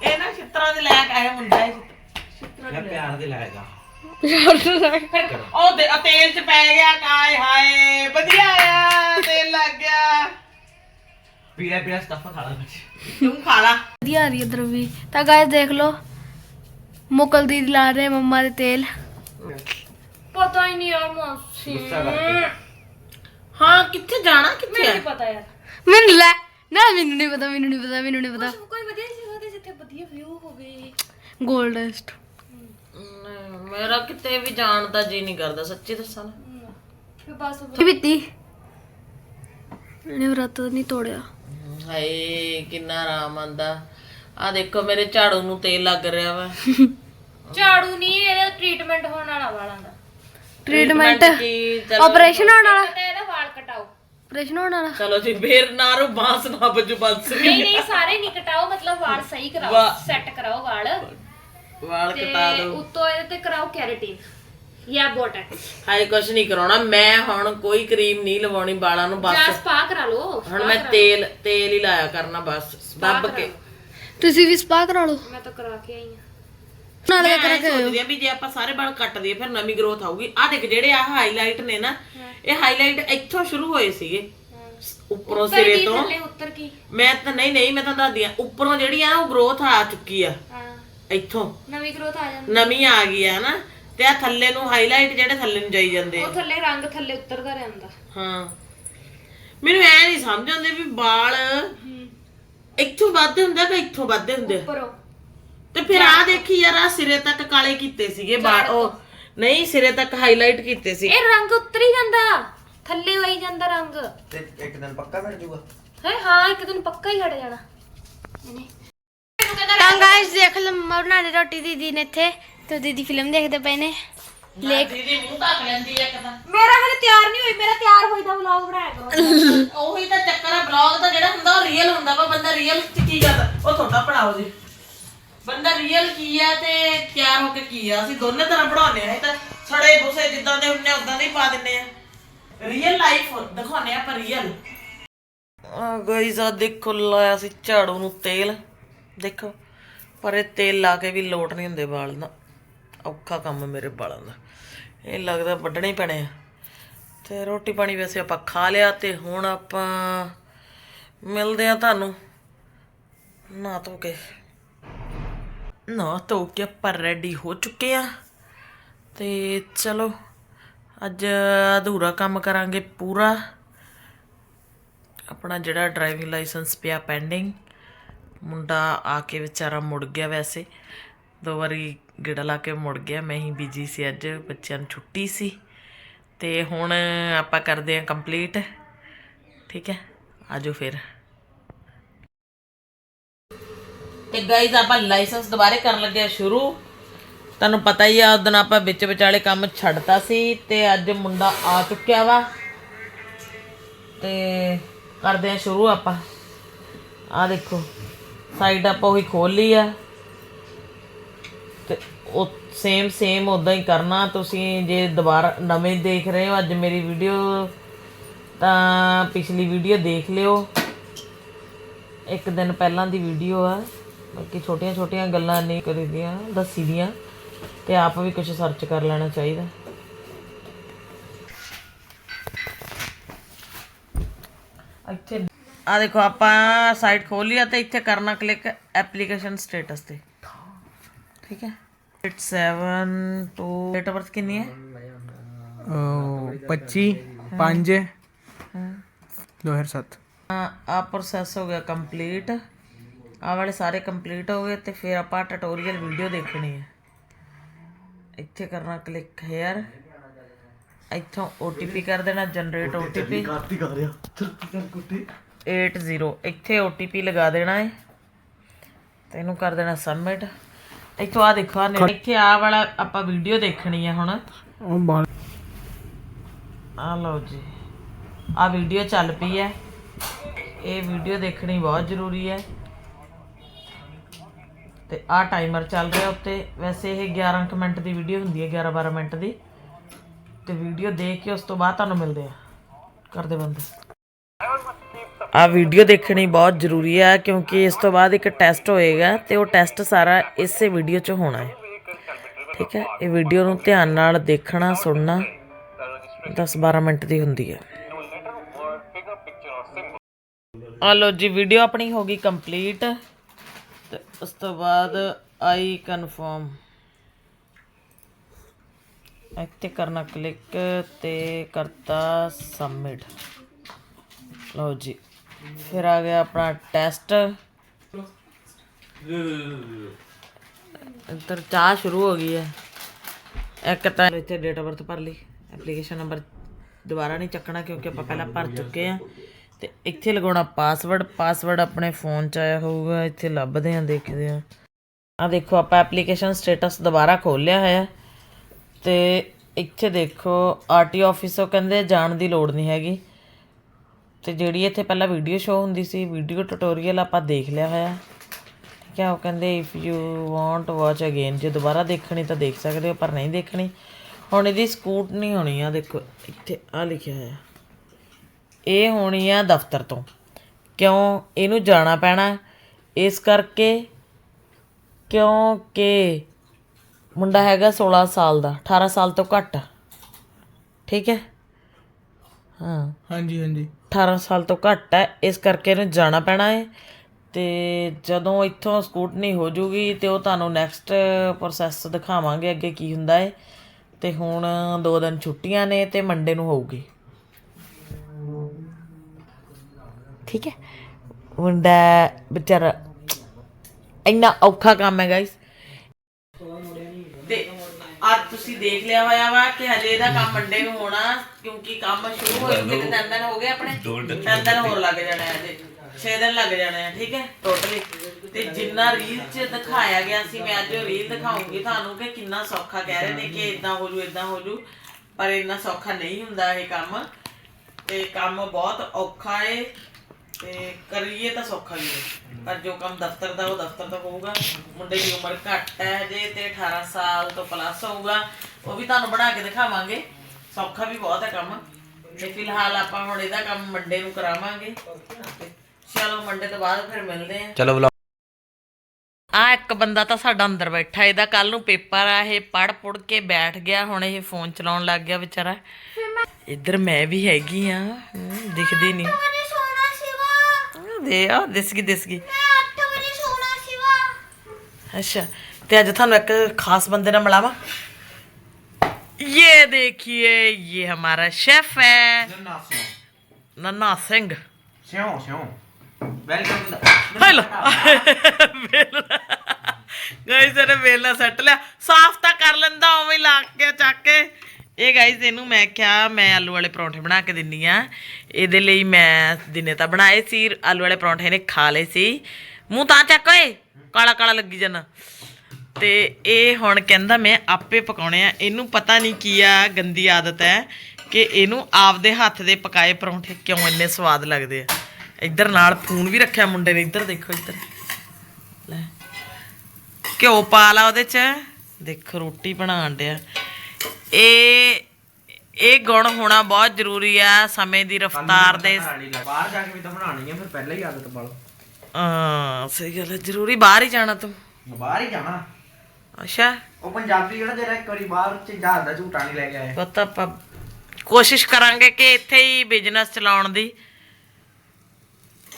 ਇਹ ਨਾ ਛਿੱਤਰਾਂ ਦੇ ਲੈ ਕੇ ਆਇਆ ਮੁੰਡਾ ਇਹ ਮੈਂ ਪਿਆਰ ਦੇ ਲਾਏਗਾ ਫਿਰ ਉਹ ਤੇ- ਉਹ ਤੇਲ ਚ ਪੈ ਗਿਆ ਕਾਏ ਹਾਏ। ਵਧੀਆ ਆ ਤੇਲ ਲੱਗ ਗਿਆ। ਪੀੜਾ ਪੀੜਾ ਸਟਫ ਖਾ ਲਾ ਕੁਛ ਤੂੰ ਖਾ ਲਾ। ਵਧੀਆ ਆ ਰਹੀ ਇਧਰ ਵੀ। ਤਾਂ ਗਾਇਸ ਦੇਖ ਲਓ ਮੁਕਲ ਦੀ ਲਾ ਰਹੇ ਮੰਮਾ ਦੇ ਤੇਲ। ਪਤਾ ਹੀ ਨਹੀਂ ਯਾਰ ਮਾਸੀ। ਗੁੱਸਾ ਕਰਕੇ। ਹਾਂ ਕਿੱਥੇ ਜਾਣਾ ਕਿੱਥੇ? ਆ ਪਤਾ ਯਾਰ। ਮੈਨੂੰ ਲੈ ਨਾ ਮੈਨੂੰ ਨਹੀਂ ਪਤਾ ਮੈਨੂੰ ਨਹੀਂ ਪਤਾ ਮੈਨੂੰ ਨਹੀਂ ਪਤਾ। ਕੋਈ ਵਧੀਆ ਜਗ੍ਹਾ ਤੇ ਜਿੱਥੇ ਵਧੀਆ ਵਿਊ ਹੋਵੇ। 골ਡਸਟ ਨਹੀਂ, ਮੇਰਾ ਕਿਤੇ ਵੀ ਜਾਣ ਦਾ ਜੀ ਨਹੀਂ ਕਰਦਾ ਸੱਚੀ ਦੱਸਾਂ ਨਾ। ਫਿਰ ਬਸ ਕੀ ਬੀਤੀ ਇਹਨੇ ਵਰਤ ਨਹੀਂ ਤੋੜਿਆ। ਹਾਏ ਕਿੰਨਾ ਆਰਾਮ ਆਂਦਾ ਆ ਦੇਖੋ ਮੇਰੇ ਝਾੜੂ ਨੂੰ ਤੇਲ ਲੱਗ ਰਿਹਾ ਵਾ। ਝਾੜੂ ਨਹੀਂ ਇਹਦਾ ਟ੍ਰੀਟਮੈਂਟ ਹੋਣ ਵਾਲਾ ਵਾਲਾਂ ਦਾ। ਟ੍ਰੀਟਮੈਂਟ ਟ੍ਰੀਟਮੈਂਟ ਕੀ? ਚਲੋ। ਆਪਰੇਸ਼ਨ ਹੋਣ ਵਾਲਾ? ਤੇ ਇਹਦਾ ਵਾਲ ਕਟਾਓ। ਆਪਰੇਸ਼ਨ ਹੋਣ ਵਾਲਾ? ਚਲੋ ਜੀ ਫੇਰ ਨਾਰੂ ਬਾਂਸ ਨਾ ਬੱਜੂ ਬੰਸ। ਨਹੀਂ ਨਹੀਂ ਸਾਰੇ ਨਹੀਂ ਕਟਾਓ ਮਤਲਬ ਵਾਲ ਸਹੀ ਕਰਾਓ ਵਾਹ। ਸੈੱਟ ਕਰਾਓ ਵਾਲ। ਵਾਲ ਕਟਾ ਤੇ ਦੋ। ਉੱਤੋਂ ਇਹਦੇ ਤੇ ਕਰਾਓ ਕੈਰਾਟਿਨ। ਜਾਂ ਬੋਟੈਕਸ ਹਾਏ ਕੁਛ ਨਹੀਂ ਕਰਾਉਣਾ। ਮੈਂ ਹੁਣ ਕੋਈ ਕਰੀਮ ਨਹੀਂ ਲਵਾਉਣੀ ਵਾਲਾਂ ਨੂੰ ਜਾਂ ਬਸ ਸਪਾ ਕਰਾ ਲਓ ਹੁਣ ਮੈਂ ਤੇਲ ਤੇਲ ਹੀ ਲਾਇਆ ਕਰਨਾ ਬਸ। ਦੱਬ ਕੇ। ਤੁਸੀਂ ਵੀ ਸਪਾ ਕਰਾ ਲਓ। ਮੈਂ ਤਾਂ ਕਰਾ ਕੇ ਆਈ ਹਾਂ। ਮੈਂ ਐਂ ਸੋਚਦੀ ਆ ਵੀ ਜੇ ਆਪਾਂ ਸਾਰੇ ਵਾਲ ਕੱਟ ਦਈਏ ਫਿਰ ਨਵੀਂ ਗਰੋਥ ਆਊਗੀ। ਆ ਦੇਖ ਜਿਹੜੇ ਆ ਹਾਈਲਾਈਟ ਨੇ ਨਾ ਇਹ ਹਾਈਲਾਈਟ ਇੱਥੋਂ ਸ਼ੁਰੂ ਹੋਏ ਸੀਗੇ। ਉੱਪਰੋਂ ਸਿਰੇ ਤੋਂ। ਥੱਲੇ ਉੱਤਰ ਕੀ ਮੈਂ ਤਾਂ ਨਹੀਂ ਨਹੀਂ ਮੈਂ ਤਾਂ ਦੱਸਦੀ ਆ ਉੱਪਰੋਂ ਜਿਹੜੀ ਆ ਉਹ ਗਰੋਥ ਆ ਚੁੱਕੀ ਆ। ਇੱਥੋਂ। ਨਵੀਂ ਗਰੋਥ ਆ ਜਾਂਦੀ। ਨਵੀਂ ਆ ਗਈ ਆ ਨਾ ਤੇ ਆ ਥੱਲੇ ਨੂੰ ਹਾਈਲਾਈਟ ਜਿਹੜੇ ਥੱਲੇ ਨੂੰ ਜਾਈ ਜਾਂਦੇ ਆ। ਉਹ ਥੱਲੇ ਰੰਗ ਥੱਲੇ ਉਤਰਦਾ ਰਹਿੰਦਾ। ਹਾਂ। ਮੈਨੂੰ ਐ ਨਹੀਂ ਸਮਝ ਆਉਂਦੇ ਵੀ ਵਾਲ ਇੱਥੋਂ ਵੱਧਦੇ ਹੁੰਦੇ ਆ ਕਿ ਇੱਥੋਂ ਵੱਧਦੇ ਹੁੰਦੇ ਆ? ਉੱਪਰੋਂ। ਤੇ ਫਿਰ ਆ ਦੇਖੀ ਯਾਰ ਆ ਸਿਰੇ ਤੱਕ ਕਾਲੇ ਕੀਤੇ ਸੀਗੇ ਵਾਲ ਉਹ ਨਹੀਂ ਸਿਰੇ ਤੱਕ ਹਾਈਲਾਈਟ ਕੀਤੇ ਸੀ। ਇਹ ਰੰਗ ਉਤਰ ਹੀ ਜਾਂਦਾ ਥੱਲੇ ਹੋਈ ਜਾਂਦਾ ਰੰਗ। ਤੇ ਇੱਕ ਦਿਨ ਪੱਕਾ ਮਿਲ ਜੂਗਾ ਹੈ ਹਾਂ ਇੱਕ ਦਿਨ ਪੱਕਾ ਹੀ ਹਟ ਜਾਣਾ। ਤਾਂ ਗਾਇਸ ਦੇਖ ਲਓ ਬਣਾ ਰਹੀ ਰੋਟੀ ਦੀਦੀ ਨੇ ਇੱਥੇ ਤੇ ਦੀਦੀ ਫਿਲਮ ਦੇਖਦੇ ਪਏ ਨੇ। ਲੇਖ ਦੀਦੀ ਮੂੰਹ ਢੱਕ ਲੈਂਦੀ ਆ ਕਦਾਂ ਮੇਰਾ ਹਲੇ ਤਿਆਰ ਨਹੀਂ ਹੋਈ ਮੇਰਾ ਤਿਆਰ ਹੋਈ ਦਾ ਵਲੌਗ ਬਣਾਇਆ ਕਰੋ। ਉਹੀ ਤਾਂ ਚੱਕਰ ਆ ਬਲੌਗ ਦਾ ਜਿਹੜਾ ਹੁੰਦਾ ਉਹ ਰੀਅਲ ਹੁੰਦਾ ਵਾ ਬੰਦਾ ਰੀਅਲ ਚ ਕੀ ਕਰਦਾ? ਉਹ ਤੁਹਾਡਾ ਪੜਾਓ ਜੀ। ਬੰਦਾ ਰੀਅਲ ਕੀ ਆ ਤੇ ਤਿਆਰ ਹੋ ਕੇ ਕੀ ਆ? ਅਸੀਂ ਦੋਨੇ ਤਰ੍ਹਾਂ ਬਣਾਉਂਦੇ ਆ ਇਹ ਤਾਂ ਸੜੇ ਬੁਸੇ ਜਿੱਦਾਂ ਦੇ ਹੁੰਨੇ ਉਦਾਂ ਦੇ ਹੀ ਪਾ ਦਿੰਨੇ ਆ। ਰੀਅਲ ਲਾਈਫ ਦਿਖਾਉਂਦੇ ਆ ਪਰ ਰੀਅਲ ਆ ਗਾਇਸ ਆ ਦੇਖੋ ਲਾਇਆ ਸੀ ਝਾੜੂ ਨੂੰ ਤੇਲ। ਦੇਖੋ, ਪਰ ਇਹ ਤੇਲ ਲਾ ਕੇ ਵੀ ਲੋਟ ਨਹੀਂ ਹੁੰਦੇ ਵਾਲ ਨਾ ਔਖਾ ਕੰਮ ਮੇਰੇ ਵਾਲਾਂ ਦਾ। ਇਹ ਲੱਗਦਾ ਵੱਢਣੇ ਹੀ ਪੈਣੇ ਆ। ਤੇ ਰੋਟੀ ਪਾਣੀ ਵੈਸੇ ਆਪਾਂ ਖਾ ਲਿਆ ਤੇ ਹੁਣ ਆਪਾਂ ਮਿਲਦੇ ਆ ਤੁਹਾਨੂੰ। ਨਾ ਧੋ ਕੇ। ਨਾ ਧੋ ਕੇ ਆਪਾਂ ਰੈਡੀ ਹੋ ਚੁੱਕੇ ਆ ਤੇ ਚਲੋ, ਅੱਜ ਅਧੂਰਾ ਕੰਮ ਕਰਾਂਗੇ ਪੂਰਾ। ਆਪਣਾ ਜਿਹੜਾ ਡਰਾਈਵਿੰਗ ਲਾਇਸੈਂਸ ਪਿਆ ਪੈਂਡਿੰਗ ਮੁੰਡਾ ਆ ਕੇ ਵਿਚਾਰਾ ਮੁੜ ਗਿਆ ਵੈਸੇ। ਦੋ ਵਾਰੀ ਗੇੜਾ ਲਾ ਕੇ ਮੁੜ ਗਿਆ। ਮੈਂ ਹੀ ਬਿਜ਼ੀ ਸੀ ਅੱਜ, ਬੱਚਿਆਂ ਨੂੰ ਛੁੱਟੀ ਸੀ। ਤੇ ਹੁਣ ਆਪਾਂ ਕਰਦੇ ਹਾਂ ਕੰਪਲੀਟ ਠੀਕ ਹੈ ਆਜੋ ਫਿਰ। ਤੇ ਗਾਈਜ਼ ਆਪਾਂ ਲਾਇਸੈਂਸ ਦੁਬਾਰੇ ਕਰਨ ਲੱਗੇ ਆ ਸ਼ੁਰੂ। ਤੁਹਾਨੂੰ ਪਤਾ ਹੀ ਆ ਉਦੋਂ ਆਪਾਂ ਵਿੱਚ ਵਿਚਾਲੇ ਕੰਮ ਛੱਡਤਾ ਸੀ ਤੇ ਅੱਜ ਮੁੰਡਾ ਆ ਚੁੱਕਿਆ ਵਾ। ਤੇ ਕਰਦੇ ਆ ਸ਼ੁਰੂ ਆਪਾਂ। ਆ ਦੇਖੋ। ਸਾਈਡ ਆਪਾਂ ਉਹੀ ਖੋਲ ਲਈ ਆ। ਤੇ ਉਹ ਸੇਮ ਸੇਮ ਉਦਾਂ ਹੀ ਕਰਨਾ। ਤੁਸੀਂ ਜੇ ਦੁਬਾਰਾ ਨਵੇਂ ਦੇਖ ਰਹੇ ਹੋ, ਅੱਜ ਮੇਰੀ ਵੀਡੀਓ ਤਾਂ ਪਿਛਲੀ ਵੀਡੀਓ ਦੇਖ ਲਿਓ। ਇੱਕ ਦਿਨ ਪਹਿਲਾਂ ਦੀ ਵੀਡੀਓ ਆ। ਬਾਕੀ ਛੋਟੀਆਂ ਛੋਟੀਆਂ ਗੱਲਾਂ ਨਹੀਂ ਕਰੀਦੀਆਂ, ਦੱਸੀ ਦੀਆਂ। ਤੇ ਆਪ ਵੀ ਕੁਝ ਸਰਚ ਕਰ ਲੈਣਾ ਚਾਹੀਦਾ। ਆ ਦੇਖੋ ਆਪਾਂ ਸਾਈਟ ਖੋਲ ਲਿਆ ਤੇ ਇੱਥੇ ਕਰਨਾ ਕਲਿੱਕ ਐਪਲੀਕੇਸ਼ਨ ਸਟੇਟਸ ਤੇ। ਠੀਕ ਹੈ? 87 ਟੂ ਡੇਟ ਆਫ ਬਰਥ ਕਿੰਨੀ ਹੈ? 25 5 2007 ਆ ਪ੍ਰੋਸੈਸ ਹੋ ਗਿਆ ਕੰਪਲੀਟ ਆ ਵਾਲੇ ਸਾਰੇ ਕੰਪਲੀਟ ਹੋ ਗਏ ਤੇ ਫਿਰ ਆਪਾਂ ਟਿਊਟੋਰੀਅਲ ਵੀਡੀਓ ਦੇਖਣੀ ਹੈ। ਇੱਥੇ ਕਰਨਾ ਕਲਿੱਕ ਹੇਅਰ ਇੱਥੋਂ OTP ਕਰ ਦੇਣਾ ਜਨਰੇਟ OTP ਕਾਤੀ ਕਰ ਰਿਹਾ। 80 ਇੱਥੇ OTP ਲਗਾ ਦੇਣਾ ਹੈ ਤੇ ਇਹਨੂੰ ਕਰ ਦੇਣਾ ਸਬਮਿਟ ਇੱਥੋਂ ਆ ਦੇਖੋ ਨੇੜੇ- ਇੱਥੇ ਆ ਵਾਲਾ ਆਪਾਂ ਵੀਡੀਓ ਦੇਖਣੀ ਹੈ ਹੁਣ। ਆ ਲਓ ਜੀ। ਆ ਵੀਡੀਓ ਚੱਲ ਪਈ ਹੈ ਇਹ ਵੀਡੀਓ ਦੇਖਣੀ ਬਹੁਤ ਜ਼ਰੂਰੀ ਹੈ ਤੇ ਆ ਟਾਈਮਰ ਚੱਲ ਰਿਹਾ ਉੱਤੇ। ਵੈਸੇ ਇਹ 11 ਕੁ ਮਿੰਟ ਦੀ ਵੀਡੀਓ ਹੁੰਦੀ ਹੈ 11 12 ਮਿੰਟ ਦੀ। ਤੇ ਵੀਡੀਓ ਦੇਖ ਕੇ ਉਸ ਤੋਂ ਬਾਅਦ ਤੁਹਾਨੂੰ ਮਿਲਦੇ ਆ। ਕਰਦੇ ਬੰਦ। ਆ ਵੀਡੀਓ ਦੇਖਣੀ ਬਹੁਤ ਜ਼ਰੂਰੀ ਹੈ ਕਿਉਂਕਿ ਇਸ ਤੋਂ ਬਾਅਦ ਇੱਕ ਟੈਸਟ ਹੋਏਗਾ ਤੇ ਉਹ ਟੈਸਟ ਸਾਰਾ ਇਸੇ ਵੀਡੀਓ 'ਚ ਹੋਣਾ ਹੈ। ਠੀਕ ਹੈ? ਇਹ ਵੀਡੀਓ ਨੂੰ ਧਿਆਨ ਨਾਲ ਦੇਖਣਾ, ਸੁਣਨਾ 10-12 ਮਿੰਟ ਦੀ ਹੁੰਦੀ ਹੈ। ਆ ਲੋ ਜੀ, ਵੀਡੀਓ ਆਪਣੀ ਹੋ ਗਈ ਕੰਪਲੀਟ। ਤੇ ਉਸ ਤੋਂ ਬਾਅਦ ਆਈ ਕਨਫਰਮ। ਇੱਥੇ ਕਰਨਾ ਕਲਿੱਕ ਤੇ ਕਰਤਾ ਸਬਮਿਟ। ਲਓ ਜੀ। ਫਿਰ ਆ ਗਿਆ ਆਪਣਾ ਟੈਸਟ। ਇੱਧਰ ਚਾਹ ਸ਼ੁਰੂ ਹੋ ਗਈ ਹੈ। ਇੱਕ ਤਾਂ ਇੱਥੇ ਡੇਟ ਆਫ ਬਰਥ ਭਰ ਲਈ। ਐਪਲੀਕੇਸ਼ਨ ਨੰਬਰ ਦੁਬਾਰਾ ਨਹੀਂ ਚੱਕਣਾ ਕਿਉਂਕਿ ਆਪਾਂ ਪਹਿਲਾਂ ਭਰ ਚੁੱਕੇ ਆ ਤੇ ਇੱਥੇ ਲਗਾਉਣਾ ਪਾਸਵਰਡ ਪਾਸਵਰਡ ਆਪਣੇ ਫੋਨ 'ਚ ਆਇਆ ਹੋਊਗਾ। ਇੱਥੇ ਲੱਭਦੇ ਆ ਦੇਖਦੇ ਆ ਆ ਦੇਖੋ, ਆਪਾਂ ਐਪਲੀਕੇਸ਼ਨ ਸਟੇਟਸ ਦੁਬਾਰਾ ਖੋਲਿਆ ਹੋਇਆ ਤੇ ਇੱਥੇ ਦੇਖੋ ਆਰਟੀਓ ਆਫਿਸੋਂ ਕਹਿੰਦੇ ਜਾਣ ਦੀ ਲੋੜ ਨਹੀਂ ਹੈਗੀ। ਤੇ ਜਿਹੜੀ ਇੱਥੇ ਪਹਿਲਾਂ ਵੀਡੀਓ ਸ਼ੋ ਹੁੰਦੀ ਸੀ ਵੀਡੀਓ ਟਿਊਟੋਰੀਅਲ ਆਪਾਂ ਦੇਖ ਲਿਆ ਹੋਇਆ। ਠੀਕ ਹੈ, ਉਹ ਕਹਿੰਦੇ if you want watch again ਜੇ ਦੁਬਾਰਾ ਦੇਖਣੀ ਤਾਂ ਦੇਖ ਸਕਦੇ ਹੋ, ਪਰ ਨਹੀਂ ਦੇਖਣੀ। ਹੁਣ ਇਹਦੀ ਸਕੂਟ ਨਹੀਂ ਹੋਣੀ ਆ, ਦੇਖੋ, ਇੱਥੇ ਆ ਲਿਖਿਆ ਹੋਇਆ। ਇਹ ਹੋਣੀ ਆ ਦਫ਼ਤਰ ਤੋਂ। ਕਿਉਂ? ਇਹਨੂੰ ਜਾਣਾ ਪੈਣਾ। ਇਸ ਕਰਕੇ ਕਿਉਂਕਿ ਮੁੰਡਾ ਹੈਗਾ 16 ਸਾਲ ਦਾ 18 ਸਾਲ ਤੋਂ ਘੱਟ। ਠੀਕ ਹੈ? ਹਾਂ। ਹਾਂਜੀ ਹਾਂਜੀ। 18 ਸਾਲ ਤੋਂ ਘੱਟ ਹੈ, ਇਸ ਕਰਕੇ ਇਹਨੂੰ ਜਾਣਾ ਪੈਣਾ ਹੈ। ਤੇ ਜਦੋਂ ਇੱਥੋਂ ਸਕੂਟਨੀ ਹੋ ਜੂਗੀ ਤੇ ਉਹ ਤੁਹਾਨੂੰ ਨੈਕਸਟ ਪ੍ਰੋਸੈਸ ਦਿਖਾਵਾਂਗੇ ਅੱਗੇ ਕੀ ਹੁੰਦਾ ਹੈ। ਤੇ ਹੁਣ ਦੋ ਦਿਨ ਛੁੱਟੀਆਂ ਨੇ ਤੇ ਮੰਡੇ ਨੂੰ ਹੋਊਗੀ। ਠੀਕ ਹੈ। ਮੁੰਡਾ ਵਿਚਾਰਾ ਇੰਨਾ ਔਖਾ ਕੰਮ ਹੈ ਗਾਇਸ ਅੱਜ ਤੁਸੀਂ ਦੇਖ ਲਿਆ ਹੋਇਆ ਵਾ ਕਿ ਹਜੇ ਇਹਦਾ ਕੰਮ ਮੰਡੇ ਨੂੰ ਹੋਣਾ ਕਿਉਂਕਿ ਕੰਮ ਸ਼ੁਰੂ ਹੋਏ ਨੂੰ ਕਿਤੇ ਤਿੰਨ ਦਿਨ ਹੋ ਗਏ ਆਪਣੇ। ਤਿੰਨ ਦਿਨ ਹੋਰ ਲੱਗ ਜਾਣੇ ਆ ਇਹਦੇ। 6 ਦਿਨ ਲੱਗ ਜਾਣੇ ਆ ਠੀਕ ਹੈ ਟੋਟਲੀ ਤੇ ਜਿੰਨਾ ਰੀਲ 'ਚ ਦਿਖਾਇਆ ਗਿਆ ਸੀ ਮੈਂ ਅੱਜ ਰੀਲ ਦਿਖਾਉਂਗੀ ਤੁਹਾਨੂੰ ਕਿ ਕਿੰਨਾ ਸੌਖਾ ਕਹਿ ਰਹੇ ਨੇ ਕਿ ਇਦਾਂ ਹੋ ਜੂ ਇਦਾਂ ਹੋ ਜੂ ਪਰ ਇੰਨਾ ਸੌਖਾ ਨਹੀਂ ਹੁੰਦਾ ਇਹ ਕੰਮ। ਤੇ ਕੰਮ ਬਹੁਤ ਔਖਾ ਏ। ਤੇ ਕਰੀਏ ਤਾਂ ਸੌਖਾ ਹੀ ਹੈ। ਪਰ ਜੋ ਕੰਮ ਦਫ਼ਤਰ ਦਾ ਉਹ ਦਫ਼ਤਰ ਦਾ ਹੋਊਗਾ ਮੁੰਡੇ ਦੀ ਉਮਰ ਘੱਟ ਹੈ ਜੇ ਤੇ 18 ਸਾਲ ਤੋਂ ਪਲੱਸ ਹੋਊਗਾ। ਉਹ ਵੀ ਤੁਹਾਨੂੰ ਬਣਾ ਕੇ ਦਿਖਾਵਾਂਗੇ। ਸੌਖਾ ਵੀ ਬਹੁਤ ਹੈ ਕੰਮ। ਤੇ ਫਿਲਹਾਲ ਆਪਾਂ ਹੁਣ ਇਹਦਾ ਕੰਮ ਮੰਡੇ ਨੂੰ ਕਰਾਵਾਂਗੇ। ਤੇ ਚਲੋ ਮੰਡੇ ਤੋਂ ਬਾਅਦ ਫਿਰ ਮਿਲਦੇ ਆਂ ਚਲੋ ਆ ਇੱਕ ਬੰਦਾ ਤਾਂ ਸਾਡਾ ਅੰਦਰ ਬੈਠਾ ਇਹਦਾ ਕੱਲ ਨੂੰ ਪੇਪਰ ਆ ਇਹ। ਪੜ ਪੁੜ ਕੇ ਬੈਠ ਗਿਆ। ਹੁਣ ਇਹ ਫੋਨ ਚਲਾਉਣ ਲੱਗ ਗਿਆ ਵਿਚਾਰਾ। ਇੱਧਰ ਮੈਂ ਵੀ ਹੈਗੀ ਆ ਦਿਖਦੀ ਨਹੀਂ। ਦੇ ਆ ਦਿਸ ਗਈ ਦਿਸ ਗਈ ਮੈਂ 8 ਵਜੇ ਸੋਣਾ ਸੀਗਾ ਅੱਛਾ ਤੇ ਅੱਜ ਤੁਹਾਨੂੰ ਇੱਕ ਖਾਸ ਬੰਦੇ ਨਾਲ ਮਿਲਾਵਾਂ ये देखिए ये हमारा शेफ है नन्ना सिंह ਸਿਓ ਸਿਓ ਵੈਲਕਮ हेलो ਗਾਇਸ ਇਹਨੇ ਵੇਲਣਾ ਸੱਟ ਲਿਆ ਸਾਫ਼ ਤਾਂ ਕਰ ਲੈਂਦਾ ਉਵੇਂ ਹੀ ਲਾ ਕੇ ਚੱਕ ਕੇ ਇਹ ਗਾਇਸ ਇਹਨੂੰ ਮੈਂ ਕਿਹਾ, ਮੈਂ ਆਲੂ ਵਾਲੇ ਪਰੌਂਠੇ ਬਣਾ ਕੇ ਦਿੰਨੀ ਆ। ਇਹਦੇ ਲਈ ਮੈਂ ਦਿਨੇ ਤਾਂ ਬਣਾਏ ਸੀ, ਆਲੂ ਵਾਲੇ ਪਰੌਂਠੇ ਨੇ ਖਾ ਲਏ ਸੀ। ਮੂੰਹ ਤਾਂ ਚੱਕ ਓਏ, ਕਾਲਾ ਕਾਲਾ ਲੱਗੀ ਜਾਣਾ। ਤੇ ਇਹ ਹੁਣ ਕਹਿੰਦਾ ਮੈਂ ਆਪੇ ਪਕਾਉਣੇ ਆ। ਇਹਨੂੰ ਪਤਾ ਨਹੀਂ ਕੀ ਆ, ਗੰਦੀ ਆਦਤ ਹੈ ਕਿ ਇਹਨੂੰ ਆਪਦੇ ਹੱਥ ਦੇ ਪਕਾਏ ਪਰੌਂਠੇ ਕਿਉਂ ਇੰਨੇ ਸਵਾਦ ਲੱਗਦੇ ਆ। ਇੱਧਰ ਨਾਲ ਫੋਨ ਵੀ ਰੱਖਿਆ ਮੁੰਡੇ ਨੇ, ਇੱਧਰ ਦੇਖੋ, ਇੱਧਰ। ਲੈ। ਘਿਓ ਪਾ ਲਾ ਉਹਦੇ ਚ। ਦੇਖੋ, ਰੋਟੀ ਬਣਾਉਣ ਡਿਆ। ਇਹ ਇਹ ਗੁਣ ਹੋਣਾ ਬਹੁਤ ਜ਼ਰੂਰੀ ਆ ਸਮੇਂ ਦੀ ਰਫ਼ਤਾਰ ਦੇ ਬਾਹਰ ਜਾ ਕੇ ਵੀ ਤਾਂ ਬਣਾਉਣੀ ਹੈ ਫਿਰ ਪਹਿਲਾਂ ਹੀ ਆਦਤ ਪਾ ਲਓ। ਹਾਂ ਸਹੀ ਗੱਲ ਹੈ ਜ਼ਰੂਰੀ ਬਾਹਰ ਹੀ ਜਾਣਾ ਤੂੰ। ਬਾਹਰ ਹੀ ਜਾਣਾ ਅੱਛਾ। ਉਹ ਪੰਜਾਬੀ ਜਿਹੜਾ ਜਿਹੜਾ ਇੱਕ ਵਾਰੀ ਬਾਹਰ ਚ ਜਹਾਜ਼ ਦਾ ਝੂਟਾ ਨਹੀਂ ਲੈ ਕੇ ਆਇਆ। ਪਤਾ ਆਪਾਂ ਕੋਸ਼ਿਸ਼ ਕਰਾਂਗੇ ਕਿ ਇੱਥੇ ਹੀ ਬਿਜ਼ਨਸ ਚਲਾਉਣ ਦੀ।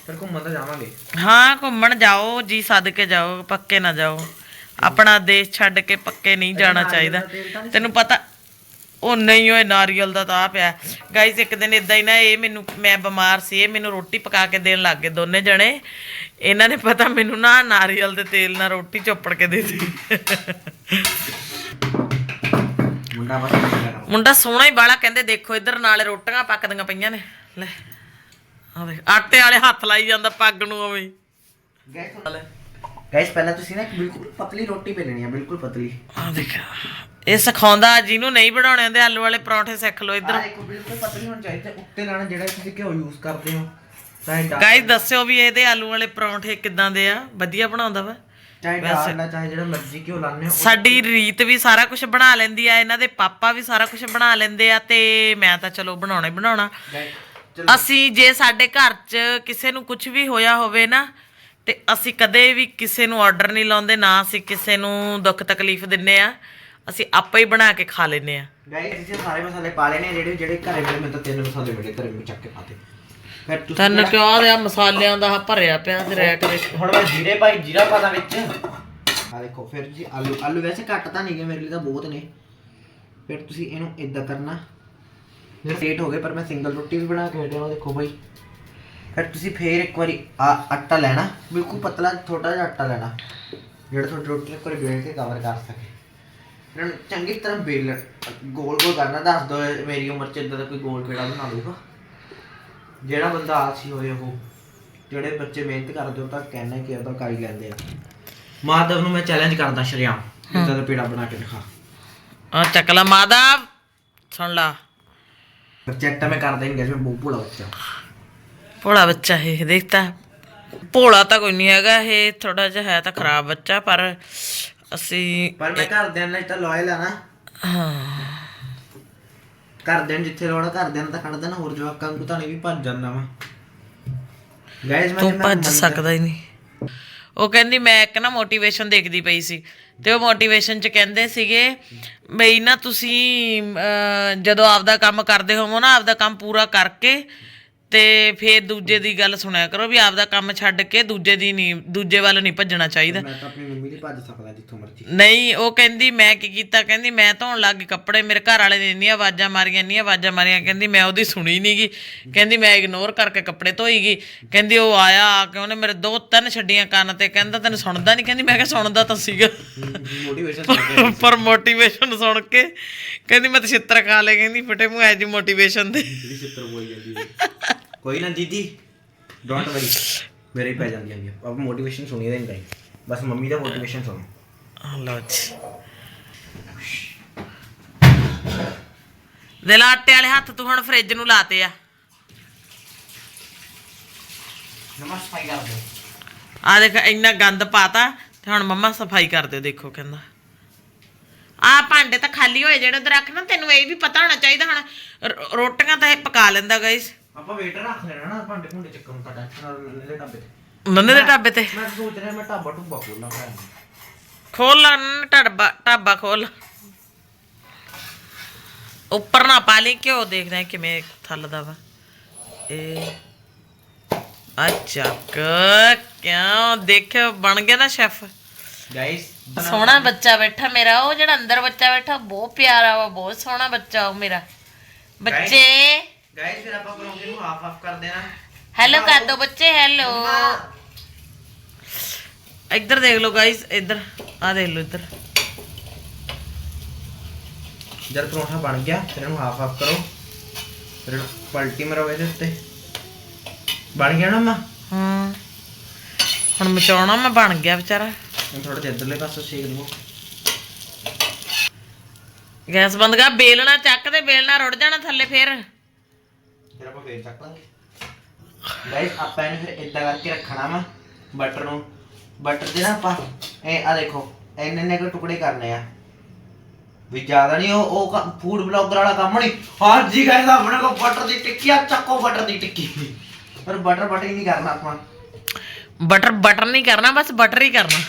ਫਿਰ ਘੁੰਮਣ ਤਾਂ ਜਾਵਾਂਗੇ। ਹਾਂ ਘੁੰਮਣ ਜਾਓ ਜੀ ਸੱਦ ਕੇ ਜਾਓ ਪੱਕੇ ਨਾ ਜਾਓ। ਆਪਣਾ ਦੇਸ਼ ਛੱਡ ਕੇ ਪੱਕੇ ਨਹੀਂ ਜਾਣਾ ਚਾਹੀਦਾ। ਤੈਨੂੰ ਪਤਾ ਉਹ ਨਹੀਂ ਓਏ ਨਾਰੀਅਲ ਦਾ ਤਾਂ ਆ ਪਿਆ। ਗਾਇਸ ਇੱਕ ਦਿਨ ਇਦਾਂ ਹੀ ਨਾ ਇਹ ਮੈਨੂੰ ਮੈਂ ਬਿਮਾਰ ਸੀ ਇਹ ਮੈਨੂੰ ਰੋਟੀ ਪਕਾ ਕੇ ਦੇਣ ਲੱਗ ਗਏ ਦੋਨੇ ਜਣੇ। ਇਹਨਾਂ ਨੇ ਪਤਾ ਮੈਨੂੰ ਨਾ ਨਾਰੀਅਲ ਦੇ ਤੇਲ ਨਾਲ ਰੋਟੀ ਚੋਪੜ ਕੇ ਦੇ ਦਿੱਤੀ। ਮੁੰਡਾ ਬਸ ਕਰਾ ਮੁੰਡਾ ਸੋਹਣਾ ਹੀ ਬਾਲਾ ਕਹਿੰਦੇ ਦੇਖੋ ਇੱਧਰ ਨਾਲੇ ਰੋਟੀਆਂ ਪੱਕਦੀਆਂ ਪਈਆਂ ਨੇ। ਲੈ ਆ ਦੇਖ ਆਟੇ ਵਾਲੇ ਹੱਥ ਲਾਈ ਜਾਂਦਾ ਪੱਗ ਨੂੰ ਉਵੇਂ ਹੀ। ਗਾਇਸ ਪਹਿਲਾਂ ਤੁਸੀਂ ਨਾ ਇੱਕ ਬਿਲਕੁਲ ਪਤਲੀ ਰੋਟੀ ਬੇਲਣੀ ਹੈ ਬਿਲਕੁਲ ਪਤਲੀ। ਆ ਦੇਖ ਇਹ ਸਿਖਾਉਂਦਾ ਜਿਹਨੂੰ ਨਹੀਂ ਬਣਾਉਣੇ ਆਉਂਦੇ ਆਲੂ ਵਾਲੇ ਪਰੌਂਠੇ ਸਿੱਖ ਲਓ ਇੱਧਰ। ਬਿਲਕੁਲ ਪਤਲੀ ਹੋਣੀ ਚਾਹੀਦੀ ਤੇ ਉੱਤੇ ਲਾਣਾ ਜਿਹੜਾ ਤੁਸੀਂ ਘਿਓ ਯੂਜ਼ ਕਰਦੇ ਹੋ ਚਾਹੇ ਡਾਲ ਗਾਇਸ ਦੱਸਿਓ ਵੀ ਇਹਦੇ ਆਲੂ ਵਾਲੇ ਪਰੌਂਠੇ ਕਿੱਦਾਂ ਦੇ ਆ ਵਧੀਆ ਬਣਾਉਂਦਾ ਵਾ? ਚਾਹੇ ਡਾਲ ਚਾਹੇ ਜਿਹੜਾ ਮਰਜ਼ੀ ਘਿਓ ਲਾਣੇ ਹੋ ਸਾਡੀ ਰੀਤ ਵੀ ਸਾਰਾ ਕੁਝ ਬਣਾ ਲੈਂਦੀ ਆ ਇਹਨਾਂ ਦੇ ਪਾਪਾ ਵੀ ਸਾਰਾ ਕੁਝ ਬਣਾ ਲੈਂਦੇ ਆ ਤੇ ਮੈਂ ਤਾਂ ਚਲੋ ਬਣਾਉਣਾ ਹੀ ਬਣਾਉਣਾ। ਚਲੋ। ਅਸੀਂ ਜੇ ਸਾਡੇ ਘਰ 'ਚ ਕਿਸੇ ਨੂੰ ਕੁਝ ਵੀ ਹੋਇਆ ਹੋਵੇ ਨਾ ਤੇ ਅਸੀਂ ਕਦੇ ਵੀ ਕਿਸੇ ਨੂੰ ਆਰਡਰ ਨਹੀਂ ਲਾਉਂਦੇ ਨਾ ਅਸੀਂ ਕਿਸੇ ਨੂੰ ਦੁੱਖ ਤਕਲੀਫ ਦਿੰਨੇ ਆ। ਅਸੀਂ ਆਪੇ ਹੀ ਬਣਾ ਕੇ ਖਾ ਲੈਨੇ ਆ। ਗਾਇਸ ਇਸ ਸਾਰੇ ਮਸਾਲੇ ਪਾ ਲੈਣੇ ਆ ਜਿਹੜੇ ਜਿਹੜੇ ਘਰੇ ਮਿਲੇ ਮੈਂ ਤਾਂ ਤਿੰਨ ਮਸਾਲੇ ਮਿਲੇ ਘਰੇ ਮੈਂ ਚੱਕ ਕੇ ਪਾਤੇ ਫਿਰ ਤੁਸੀਂ ਤੈਨੂੰ ਕਿਉਂ ਆ ਮਸਾਲਿਆਂ ਦਾ ਭਰਿਆ ਪਿਆ ਤੇ ਰੈਕ ਵਿੱਚ? ਹੁਣ ਮੈਂ ਜੀਰੇ ਭਾਈ ਜੀਰਾ ਪਾਦਾ ਵਿੱਚ। ਆ ਦੇਖੋ ਫਿਰ ਜੀ ਆਲੂ ਆਲੂ ਵੈਸੇ ਘੱਟ ਤਾਂ ਨਹੀਂ ਗਏ ਮੇਰੇ ਲਈ ਤਾਂ ਬਹੁਤ ਨੇ। ਫਿਰ ਤੁਸੀਂ ਇਹਨੂੰ ਇਦਾਂ ਕਰਨਾ। ਫਿਰ ਸੇਟ ਹੋ ਗਏ ਪਰ ਮੈਂ ਸਿੰਗਲ ਰੋਟੀ ਵੀ ਬਣਾ ਕੇ ਹਟਿਆ ਉਹ ਦੇਖੋ ਭਾਈ ਫਿਰ ਤੁਸੀਂ ਫੇਰ ਇੱਕ ਵਾਰੀ ਆ ਆਟਾ ਲੈਣਾ ਬਿਲਕੁਲ ਪਤਲਾ ਛੋਟਾ ਜਿਹਾ ਆਟਾ ਲੈਣਾ ਜਿਹੜਾ ਤੁਹਾਡੀ ਰੋਟੀ ਨੂੰ ਵਾਰੀ ਬੇਲ ਕੇ ਕਵਰ ਕਰ ਸਕੇ। ਇਹਨਾਂ ਨੂੰ ਚੰਗੀ ਤਰ੍ਹਾਂ ਬੇਲ ਗੋਲ ਗੋਲ ਕਰਨਾ ਦੱਸ ਦੋ ਮੇਰੀ ਉਮਰ ਚ ਇਦਾਂ ਦਾ ਕੋਈ ਗੋਲ ਪੇੜਾ ਬਣਾ ਲੂਗਾ ਜਿਹੜਾ ਬੰਦਾ ਆਲਸੀ ਹੋਏ ਉਹ ਜਿਹੜੇ ਬੱਚੇ ਮਿਹਨਤ ਕਰਦੇ ਉਹ ਤਾਂ ਕਹਿਣਾ ਕਿ ਉਹ ਤਾਂ ਕਰ ਹੀ ਲੈਂਦੇ ਆ। ਮਾਧਵ ਨੂੰ ਮੈਂ ਚੈਲੰਜ ਕਰਦਾ ਸ਼ਰਿਆਮ ਇਦਾਂ ਦਾ ਪੇੜਾ ਬਣਾ ਕੇ ਦਿਖਾ। ਆ ਚੱਕਲਾ ਮਾਧਵ ਸੁਣ ਲਾ। ਪ੍ਰੋਜੈਕਟ ਮੈਂ ਹੀ ਨਹੀਂ ਗਿਆ ਮੈਂ ਬਹੁਤ ਭੋਲਾ ਬੱਚਾ। ਭੋਲਾ ਬੱਚਾ ਇਹ ਦੇਖਤਾ। ਭੋਲਾ ਤਾਂ ਕੋਈ ਨਹੀਂ ਹੈਗਾ ਇਹ ਥੋੜਾ ਜਿਹਾ ਹੈ ਤਾਂ ਖਰਾਬ ਬੱਚਾ ਪਰ ਅਸੀਂ ਪਰ ਮੈਂ ਘਰਦਿਆਂ ਨਾਲ ਤਾਂ ਲਾਇਲ ਆ ਨਾ। ਹਾਂ। ਘਰਦਿਆਂ ਨੂੰ ਜਿੱਥੇ ਲੋੜ ਆ ਘਰਦਿਆਂ ਨੂੰ ਤਾਂ ਖੜ ਦੇਣਾ ਹੋਰ ਜਵਾਕਾਂ ਨੂੰ ਤਾਂ ਨਹੀਂ ਵੀ ਭੱਜ ਜਾਂਦਾ ਵਾ ਗਾਇਜ਼ ਮੈਂ ਤੂੰ ਭੱਜ ਸਕਦਾ ਹੀ ਨਹੀਂ। ਉਹ ਕਹਿੰਦੀ ਮੈਂ ਇੱਕ ਨਾ ਮੋਟੀਵੇਸ਼ਨ ਦੇਖਦੀ ਪਈ ਸੀ ਤੇ ਉਹ ਮੋਟੀਵੇਸ਼ਨ ਚ ਕਹਿੰਦੇ ਸੀਗੇ ਬਈ ਨਾ ਤੁਸੀਂ ਅਹ, ਜਦੋਂ ਆਪਦਾ ਕੰਮ ਕਰਦੇ ਹੋਵੋ ਨਾ ਆਪਦਾ ਕੰਮ ਪੂਰਾ ਕਰਕੇ ਤੇ ਫੇਰ ਦੂਜੇ ਦੀ ਗੱਲ ਸੁਣਿਆ ਕਰੋ ਵੀ ਆਪਦਾ ਕੰਮ ਛੱਡ ਕੇ ਦੂਜੇ ਦੀ ਨਹੀਂ ਦੂਜੇ ਵੱਲ ਨਹੀਂ ਭੱਜਣਾ ਚਾਹੀਦਾ। ਮੈਂ ਤਾਂ ਆਪਣੀ ਮੰਮੀ ਦੀ ਭੱਜ ਸਕਦਾ ਜਿੱਥੋਂ ਮਰਜ਼ੀ। ਨਹੀਂ ਉਹ ਕਹਿੰਦੀ ਮੈਂ ਕੀ ਕੀਤਾ? ਕਹਿੰਦੀ ਮੈਂ ਧੋਣ ਲੱਗ ਗਈ ਕੱਪੜੇ ਮੇਰੇ ਘਰ ਵਾਲੇ ਨੇ ਇੰਨੀਆਂ ਆਵਾਜ਼ਾਂ ਮਾਰੀਆਂ ਇੰਨੀਆਂ ਆਵਾਜ਼ਾਂ ਮਾਰੀਆਂ ਕਹਿੰਦੀ ਮੈਂ ਉਹਦੀ ਸੁਣੀ ਨਹੀਂ ਗੀ। ਕਹਿੰਦੀ ਮੈਂ ਇਗਨੋਰ ਕਰਕੇ ਕੱਪੜੇ ਧੋਈ ਗਈ ਕਹਿੰਦੀ ਉਹ ਆਇਆ ਆ ਕੇ ਉਹਨੇ ਮੇਰੇ ਦੋ ਤਿੰਨ ਛੱਡੀਆਂ ਕੰਨ ਤੇ ਕਹਿੰਦਾ ਤੈਨੂੰ ਸੁਣਦਾ ਨਹੀਂ ਕਹਿੰਦੀ ਮੈਂ ਕਿਹਾ ਸੁਣਦਾ ਤਾਂ ਸੀਗਾ। ਮੋਟੀਵੇਸ਼ਨ ਪਰ ਮੋਟੀਵੇਸ਼ਨ ਸੁਣ ਕੇ ਕਹਿੰਦੀ ਮੈਂ ਤਾਂ ਛਿੱਤਰ ਖਾ ਲਏ ਕਹਿੰਦੀ ਫਟੇ ਮੂੰਹ ਐ ਜੀ ਮੋਟੀਵੇਸ਼ਨ ਦੇ ਜਿਹੜੀ ਚਿੱਤਰ ਬੋਲ ਜਾਂਦੀ ਹੈ ਕੋਈ ਨਾ ਦੀਦੀ ਡੋਂਟ ਵਰੀ ਮੇਰੇ ਹੀ ਪੈ ਜਾਂਦੀ ਹੈ ਆਪ ਮੋਟੀਵੇਸ਼ਨ ਸੁਣੀ ਨਹੀਂ ਗਈ ਬਸ ਮੰਮੀ ਦਾ ਮੋਟੀਵੇਸ਼ਨ ਸੁਣੋ। ਲਓ ਜੀ। ਦੇ ਲਾ ਆਟੇ ਵਾਲੇ ਹੱਥ ਤੂੰ ਹੁਣ ਫ੍ਰਿਜ ਨੂੰ ਲਾਤੇ ਆ। ਨਮਾ ਸਫ਼ਾਈ ਕਰ ਦਿਓ। ਆ ਦੇਖ ਇੰਨਾ ਗੰਦ ਪਾਤਾ ਤੇ ਹੁਣ ਮੰਮਾ ਸਫ਼ਾਈ ਕਰ ਦਿਓ ਦੇਖੋ ਕਹਿੰਦਾ। ਆ ਭਾਂਡੇ ਤਾਂ ਖਾਲੀ ਹੋਏ ਜਿਹੜੇ ਉਧਰ ਰੱਖ ਨਾ ਤੈਨੂੰ ਇਹ ਵੀ ਪਤਾ ਹੋਣਾ ਚਾਹੀਦਾ ਹੁਣ। ਰੋਟੀਆਂ ਤਾਂ ਇਹ ਪਕਾ ਲੈਂਦਾ ਗਾਇਸ ਆਪਾਂ ਵੇਟਰ ਰੱਖ ਲੈਣਾ ਨਾ ਭਾਂਡੇ ਭੁੰਡੇ ਚੱਕਣ ਨੂੰ ਤਾਂ ਟੈਨਸ਼ਨ ਨਾਲ ਲੈ ਢਾਬੇ ਤੇ। ਨੰਨੇ ਦੇ ਢਾਬੇ ਤੇ? ਮੈਂ ਸੋਚ ਰਿਹਾ ਮੈਂ ਢਾਬਾ ਢੁੱਬਾ ਖੋਲਾਂ ਭੈਣ ਖੋਲ ਲਾ ਨੰਨੇ ਢਾਬਾ ਢਾਬਾ ਖੋਲ ਉੱਪਰ ਨਾ ਪਾ ਲਈ ਘਿਓ ਦੇਖਦੇ ਆ ਕਿਵੇਂ ਥੱਲਦਾ ਵਾ। ਇਹ ਅੱਛਾ ਕਿਉਂ? ਦੇਖਿਓ ਬਣ ਗਿਆ ਨਾ ਸ਼ੈਫ। ਗਾਇਸ ਸੋਹਣਾ ਬੱਚਾ ਬੈਠਾ ਮੇਰਾ ਉਹ ਜਿਹੜਾ ਅੰਦਰ ਬੱਚਾ ਬੈਠਾ ਬਹੁਤ ਪਿਆਰਾ ਵਾ ਬਹੁਤ ਸੋਹਣਾ ਬੱਚਾ ਉਹ ਮੇਰਾ। ਬੱਚੇ ਗਾਇਸ ਫਿਰ ਆਪਾਂ ਪਰੌਂਠੇ ਨੂੰ ਹਾਫ ਹਾਫ ਕਰ ਦੇਣਾ। ਹੈਲੋ ਕਰ ਦੋ ਬੱਚੇ ਹੈਲੋ ਇੱਧਰ ਦੇਖ ਲਓ ਗਾਇਸ ਇੱਧਰ ਆ ਦੇਖ ਲਓ ਇੱਧਰ। ਜਦ ਪਰੌਂਠਾ ਬਣ ਗਿਆ ਫਿਰ ਇਹਨੂੰ ਹਾਫ ਹਾਫ ਕਰੋ। ਫਿਰ ਪਲਟੀ ਮਰੋ ਇਹਦੇ ਉੱਤੇ। ਬਣ ਗਿਆ ਨਾ ਮਾਂ ਹਾਂ। ਹੁਣ ਮਚਾਉਣਾ ਮੈਂ ਬਣ ਗਿਆ ਵਿਚਾਰਾ। ਹੁਣ ਥੋੜਾ ਜਿਹਾ ਇੱਧਰਲੇ ਪਾਸੇ ਸੇਕ ਦਵੋ। ਗੈਸ ਬੰਦ ਕਰ ਬੇਲਣਾ ਚੱਕ ਤੇ ਬੇਲਣਾ ਰੁੜ ਜਾਣਾ ਥੱਲੇ ਫੇਰ। ਫਿਰ ਆਪਾਂ ਫੇਰ ਚੱਕ ਲਾਂਗੇ। ਗਾਇਸ ਆਪਾਂ ਇਹਨੂੰ ਫਿਰ ਇਦਾਂ ਕਰਕੇ ਰੱਖਣਾ ਵਾ ਬਟਰ ਨੂੰ। ਬਟਰ ਦੇ ਨਾ ਆਪਾਂ ਇਹ ਆ ਦੇਖੋ ਇੰਨੇ ਇੰਨੇ ਕੁ ਟੁਕੜੇ ਕਰਨੇ ਆ। ਵੀ ਜ਼ਿਆਦਾ ਨਹੀਂ ਉਹ ਉਹ ਫੂਡ ਬਲੌਗਰ ਵਾਲਾ ਕੰਮ ਨਹੀਂ ਹਾਂ ਜੀ ਗਾਇਸ ਆਪਣੇ ਕੋ ਬਟਰ ਦੀ ਟਿੱਕੀ ਆ ਚੱਕੋ ਬਟਰ ਦੀ ਟਿੱਕੀ। ਪਰ ਬਟਰ ਬਟਰ ਹੀ ਨਹੀਂ ਕਰਨਾ ਆਪਾਂ। ਬਟਰ ਬਟਰ ਨਹੀਂ ਕਰਨਾ ਬਸ ਬਟਰ ਹੀ ਕਰਨਾ।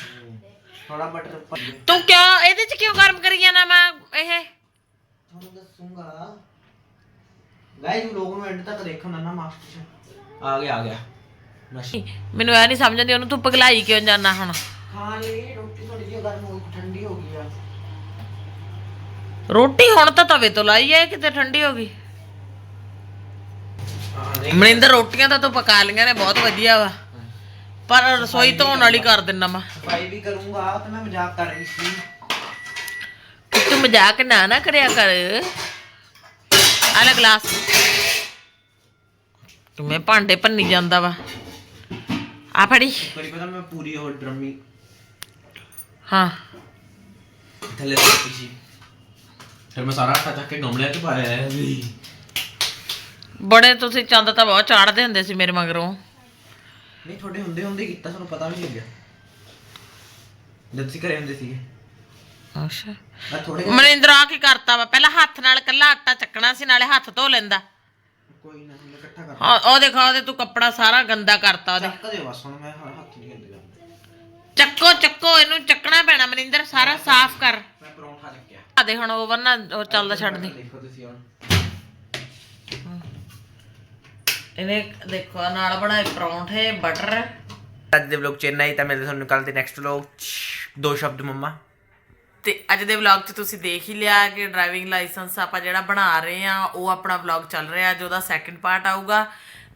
ਥੋੜਾ ਬਟਰ ਤੂੰ ਕਿਉਂ ਇਹਦੇ ਚ ਕਿਉਂ ਗਰਮ ਕਰੀ ਜਾਣਾ ਮੈਂ ਇਹ? ਤੁਹਾਨੂੰ ਦੱਸੂਗਾ। ਗਾਇਸ ਲੋਕ ਨੂੰ ਐਂਡ ਤੱਕ ਦੇਖਣ ਨਾ ਮਾਸਟਰ ਆ ਗਿਆ ਆ ਗਿਆ। ਨਸ਼ੀ। ਮੈਨੂੰ ਇਹ ਨਹੀਂ ਸਮਝ ਆਉਂਦੀ ਉਹਨੂੰ ਤੂੰ ਪਗਲਾਈ ਕਿਉਂ ਜਾਣਾ ਹੁਣ? ਲਈ ਰੋਟੀ ਥੋੜੀ ਜਿਹੀ ਗਰਮ ਹੋ ਗਈ ਠੰਡੀ ਹੋ ਗਈ ਆ। ਰੋਟੀ ਹੁਣ ਤਾਂ ਤਵੇ ਤੋਂ ਲਾਈ ਐ ਕਿਤੇ ਠੰਡੀ ਹੋ ਗਈ। ਮਨਿੰਦਰ ਰੋਟੀਆਂ ਤਾਂ ਤੂੰ ਪਕਾ ਲਈਆਂ ਨੇ ਬਹੁਤ ਵਧੀਆ ਵਾ। ਪਰ ਰਸੋਈ ਧੋਣ ਵਾਲੀ ਕਰ ਦਿੰਨਾ ਮੈਂ। ਸਫ਼ਾਈ ਵੀ ਕਰੂੰਗਾ ਤੇ ਮੈਂ ਮਜ਼ਾਕ ਕਰ ਰਹੀ ਸੀ। ਕਿ ਤੂੰ ਮਜ਼ਾਕ ਨਾ ਨਾ ਕਰਿਆ ਕਰ। ਆਲਾ ਗਲਾਸ। ਮੈਂ ਭਾਂਡੇ ਭੰਨੀ ਜਾਂਦਾ ਵਾ। ਆ ਫੜੀ। ਕਰੀ ਪਤਾ ਮੈਂ ਪੂਰੀ ਉਹ ਡਰਮੀ ਹਾਂ। ਥੱਲੇ ਰੱਖੀ ਸੀ। ਫਿਰ ਮੈਂ ਸਾਰਾ ਆਟਾ ਚੱਕ ਕੇ ਗਮਲਿਆਂ 'ਚ ਪਾਇਆ ਹੈ ਬੜੇ ਤੁਸੀਂ ਚੰਦ ਤਾਂ ਬਹੁਤ ਚਾੜਦੇ ਹੁੰਦੇ ਸੀ ਮੇਰੇ ਮਗਰੋਂ। ਨਹੀਂ ਤੁਹਾਡੇ ਹੁੰਦੇ ਹੁੰਦੇ ਕੀਤਾ ਤੁਹਾਨੂੰ ਪਤਾ ਵੀ ਨਹੀਂ ਲੱਗਿਆ। ਜਦ ਘਰੇ ਹੁੰਦੇ ਸੀਗੇ। ਅੱਛਾ। ਮੈਂ ਥੋੜੇ ਮਨਿੰਦਰ ਆ ਕੀ ਕਰਤਾ ਵਾ? ਪਹਿਲਾਂ ਹੱਥ ਨਾਲ ਕੱਲਾ ਆਟਾ ਚੱਕਣਾ ਸੀ ਨਾਲੇ ਹੱਥ ਧੋ ਲੈਂਦਾ। ਕੋਈ ਨਾ ਇਕੱਠਾ ਕਰ ਆ- ਉਹ ਦੇਖੋ ਉਹਦੇ ਤੂੰ ਕੱਪੜਾ ਸਾਰਾ ਗੰਦਾ ਕਰਤਾ ਉਹਦੇ। ਚੱਕ ਦੇ ਬਸ ਹੁਣ ਮੈਂ ਹਰ ਹੱਥ ਨਹੀਂ ਕਰਦਾ ਚੱਕੋ ਚੱਕੋ ਇਹਨੂੰ ਚੱਕਣਾ ਪੈਣਾ ਮਨਿੰਦਰ ਸਾਰਾ ਸਾਫ਼ ਕਰ। ਮੈਂ ਪਰੌਂਠਾ ਚੱਕਿਆ। ਆ ਦੇ ਹੁਣ ਓਵਰ ਨਾ ਉਹ ਚੱਲਦਾ ਛੱਡ ਦੇ। ਦੇਖੋ ਤੁਸੀਂ ਹੁਣ। ਇਹਨੇ ਦੇਖੋ ਨਾਲ ਬਣਾਏ ਪਰੌਂਠੇ ਬਟਰ ਅੱਜ ਦੇ ਵਲੌਗ ਚੇਨਈ ਤਾਂ ਮਿਲਦੇ ਤੁਹਾਨੂੰ ਕੱਲ ਦੇ ਨੈਕਸਟ ਵਲੌਗ ਦੋ ਸ਼ਬਦ ਮੰਮਾ। ਤੇ ਅੱਜ ਦੇ ਵਲੌਗ 'ਚ ਤੁਸੀਂ ਦੇਖ ਹੀ ਲਿਆ ਕਿ ਡਰਾਈਵਿੰਗ ਲਾਇਸੈਂਸ ਆਪਾਂ ਜਿਹੜਾ ਬਣਾ ਰਹੇ ਆ ਉਹ ਆਪਣਾ ਵਲੌਗ ਚੱਲ ਰਿਹਾ ਜੋ ਉਹਦਾ ਸੈਕੰਡ ਪਾਰਟ ਆਊਗਾ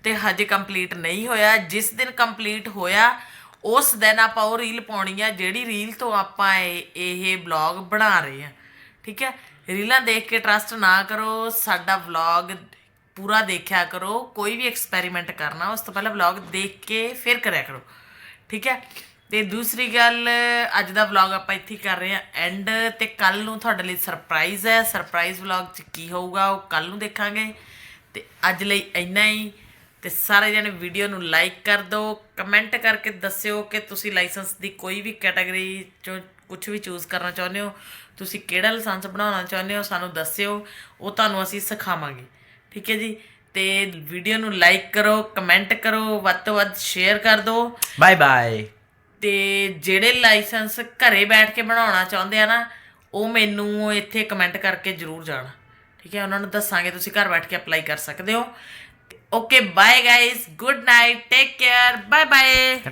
ਤੇ ਹਜੇ ਕੰਪਲੀਟ ਨਹੀਂ ਹੋਇਆ। ਜਿਸ ਦਿਨ ਕੰਪਲੀਟ ਹੋਇਆ, ਉਸ ਦਿਨ ਆਪਾਂ ਉਹ ਰੀਲ ਪਾਉਣੀ ਆ ਜਿਹੜੀ ਰੀਲ ਤੋਂ ਆਪਾਂ ਇਹ ਇਹ ਵਲੌਗ ਬਣਾ ਰਹੇ ਆ ਠੀਕ ਹੈ? ਰੀਲਾਂ ਦੇਖ ਕੇ ਟਰਸਟ ਨਾ ਕਰੋ, ਸਾਡਾ ਵਲੌਗ ਪੂਰਾ ਦੇਖਿਆ ਕਰੋ, ਕੋਈ ਵੀ ਐਕਸਪੈਰੀਮੈਂਟ ਕਰਨਾ, ਉਸ ਤੋਂ ਪਹਿਲਾਂ ਵਲੌਗ ਦੇਖ ਕੇ ਫਿਰ ਕਰਿਆ ਕਰੋ। ਠੀਕ ਹੈ? ਤੇ ਦੂਸਰੀ ਗੱਲ, ਅੱਜ ਦਾ ਵਲੌਗ ਆਪਾਂ ਇੱਥੇ ਕਰ ਰਹੇ ਹਾਂ ਐਂਡ ਤੇ ਕੱਲ ਨੂੰ ਤੁਹਾਡੇ ਲਈ ਸਰਪ੍ਰਾਈਜ਼ ਹੈ। ਸਰਪ੍ਰਾਈਜ਼ ਵਲੌਗ 'ਚ ਕੀ ਹੋਊਗਾ ਉਹ ਕੱਲ ਨੂੰ ਦੇਖਾਂਗੇ। ਤੇ ਅੱਜ ਲਈ ਇੰਨਾ ਹੀ। ਤੇ ਸਾਰੇ ਜਣੇ ਵੀਡੀਓ ਨੂੰ ਲਾਈਕ ਕਰ ਦਿਓ। ਕਮੈਂਟ ਕਰਕੇ ਦੱਸਿਓ ਕਿ ਤੁਸੀਂ ਲਾਇਸੈਂਸ ਦੀ ਕੋਈ ਵੀ ਕੈਟਾਗਰੀ ਚੋਂ ਕੁਝ ਵੀ ਚੂਜ਼ ਕਰਨਾ ਚਾਹੁੰਦੇ ਹੋ। ਤੁਸੀਂ ਕਿਹੜਾ ਲਾਇਸੈਂਸ ਬਣਾਉਣਾ ਚਾਹੁੰਦੇ ਹੋ ਸਾਨੂੰ ਦੱਸਿਓ। ਉਹ ਤੁਹਾਨੂੰ ਅਸੀਂ ਸਿਖਾਵਾਂਗੇ। ਠੀਕ ਹੈ ਜੀ? ਤੇ ਵੀਡੀਓ ਨੂੰ ਲਾਈਕ ਕਰੋ ਕਮੈਂਟ ਕਰੋ, ਵੱਧ ਤੋਂ ਵੱਧ ਸ਼ੇਅਰ ਕਰ ਦਿਓ। ਬਾਏ ਬਾਏ ਤੇ ਜਿਹੜੇ ਲਾਇਸੈਂਸ ਘਰੇ ਬੈਠ ਕੇ ਬਣਾਉਣਾ ਚਾਹੁੰਦੇ ਆ ਨਾ, ਉਹ ਮੈਨੂੰ ਇੱਥੇ ਕਮੈਂਟ ਕਰਕੇ ਜਰੂਰ ਜਾਣਾ। ਠੀਕ ਹੈ, ਉਹਨਾਂ ਨੂੰ ਦੱਸਾਂਗੇ ਤੁਸੀਂ ਘਰ ਬੈਠ ਕੇ ਅਪਲਾਈ ਕਰ ਸਕਦੇ ਹੋ। Okay bye guys good night take care bye bye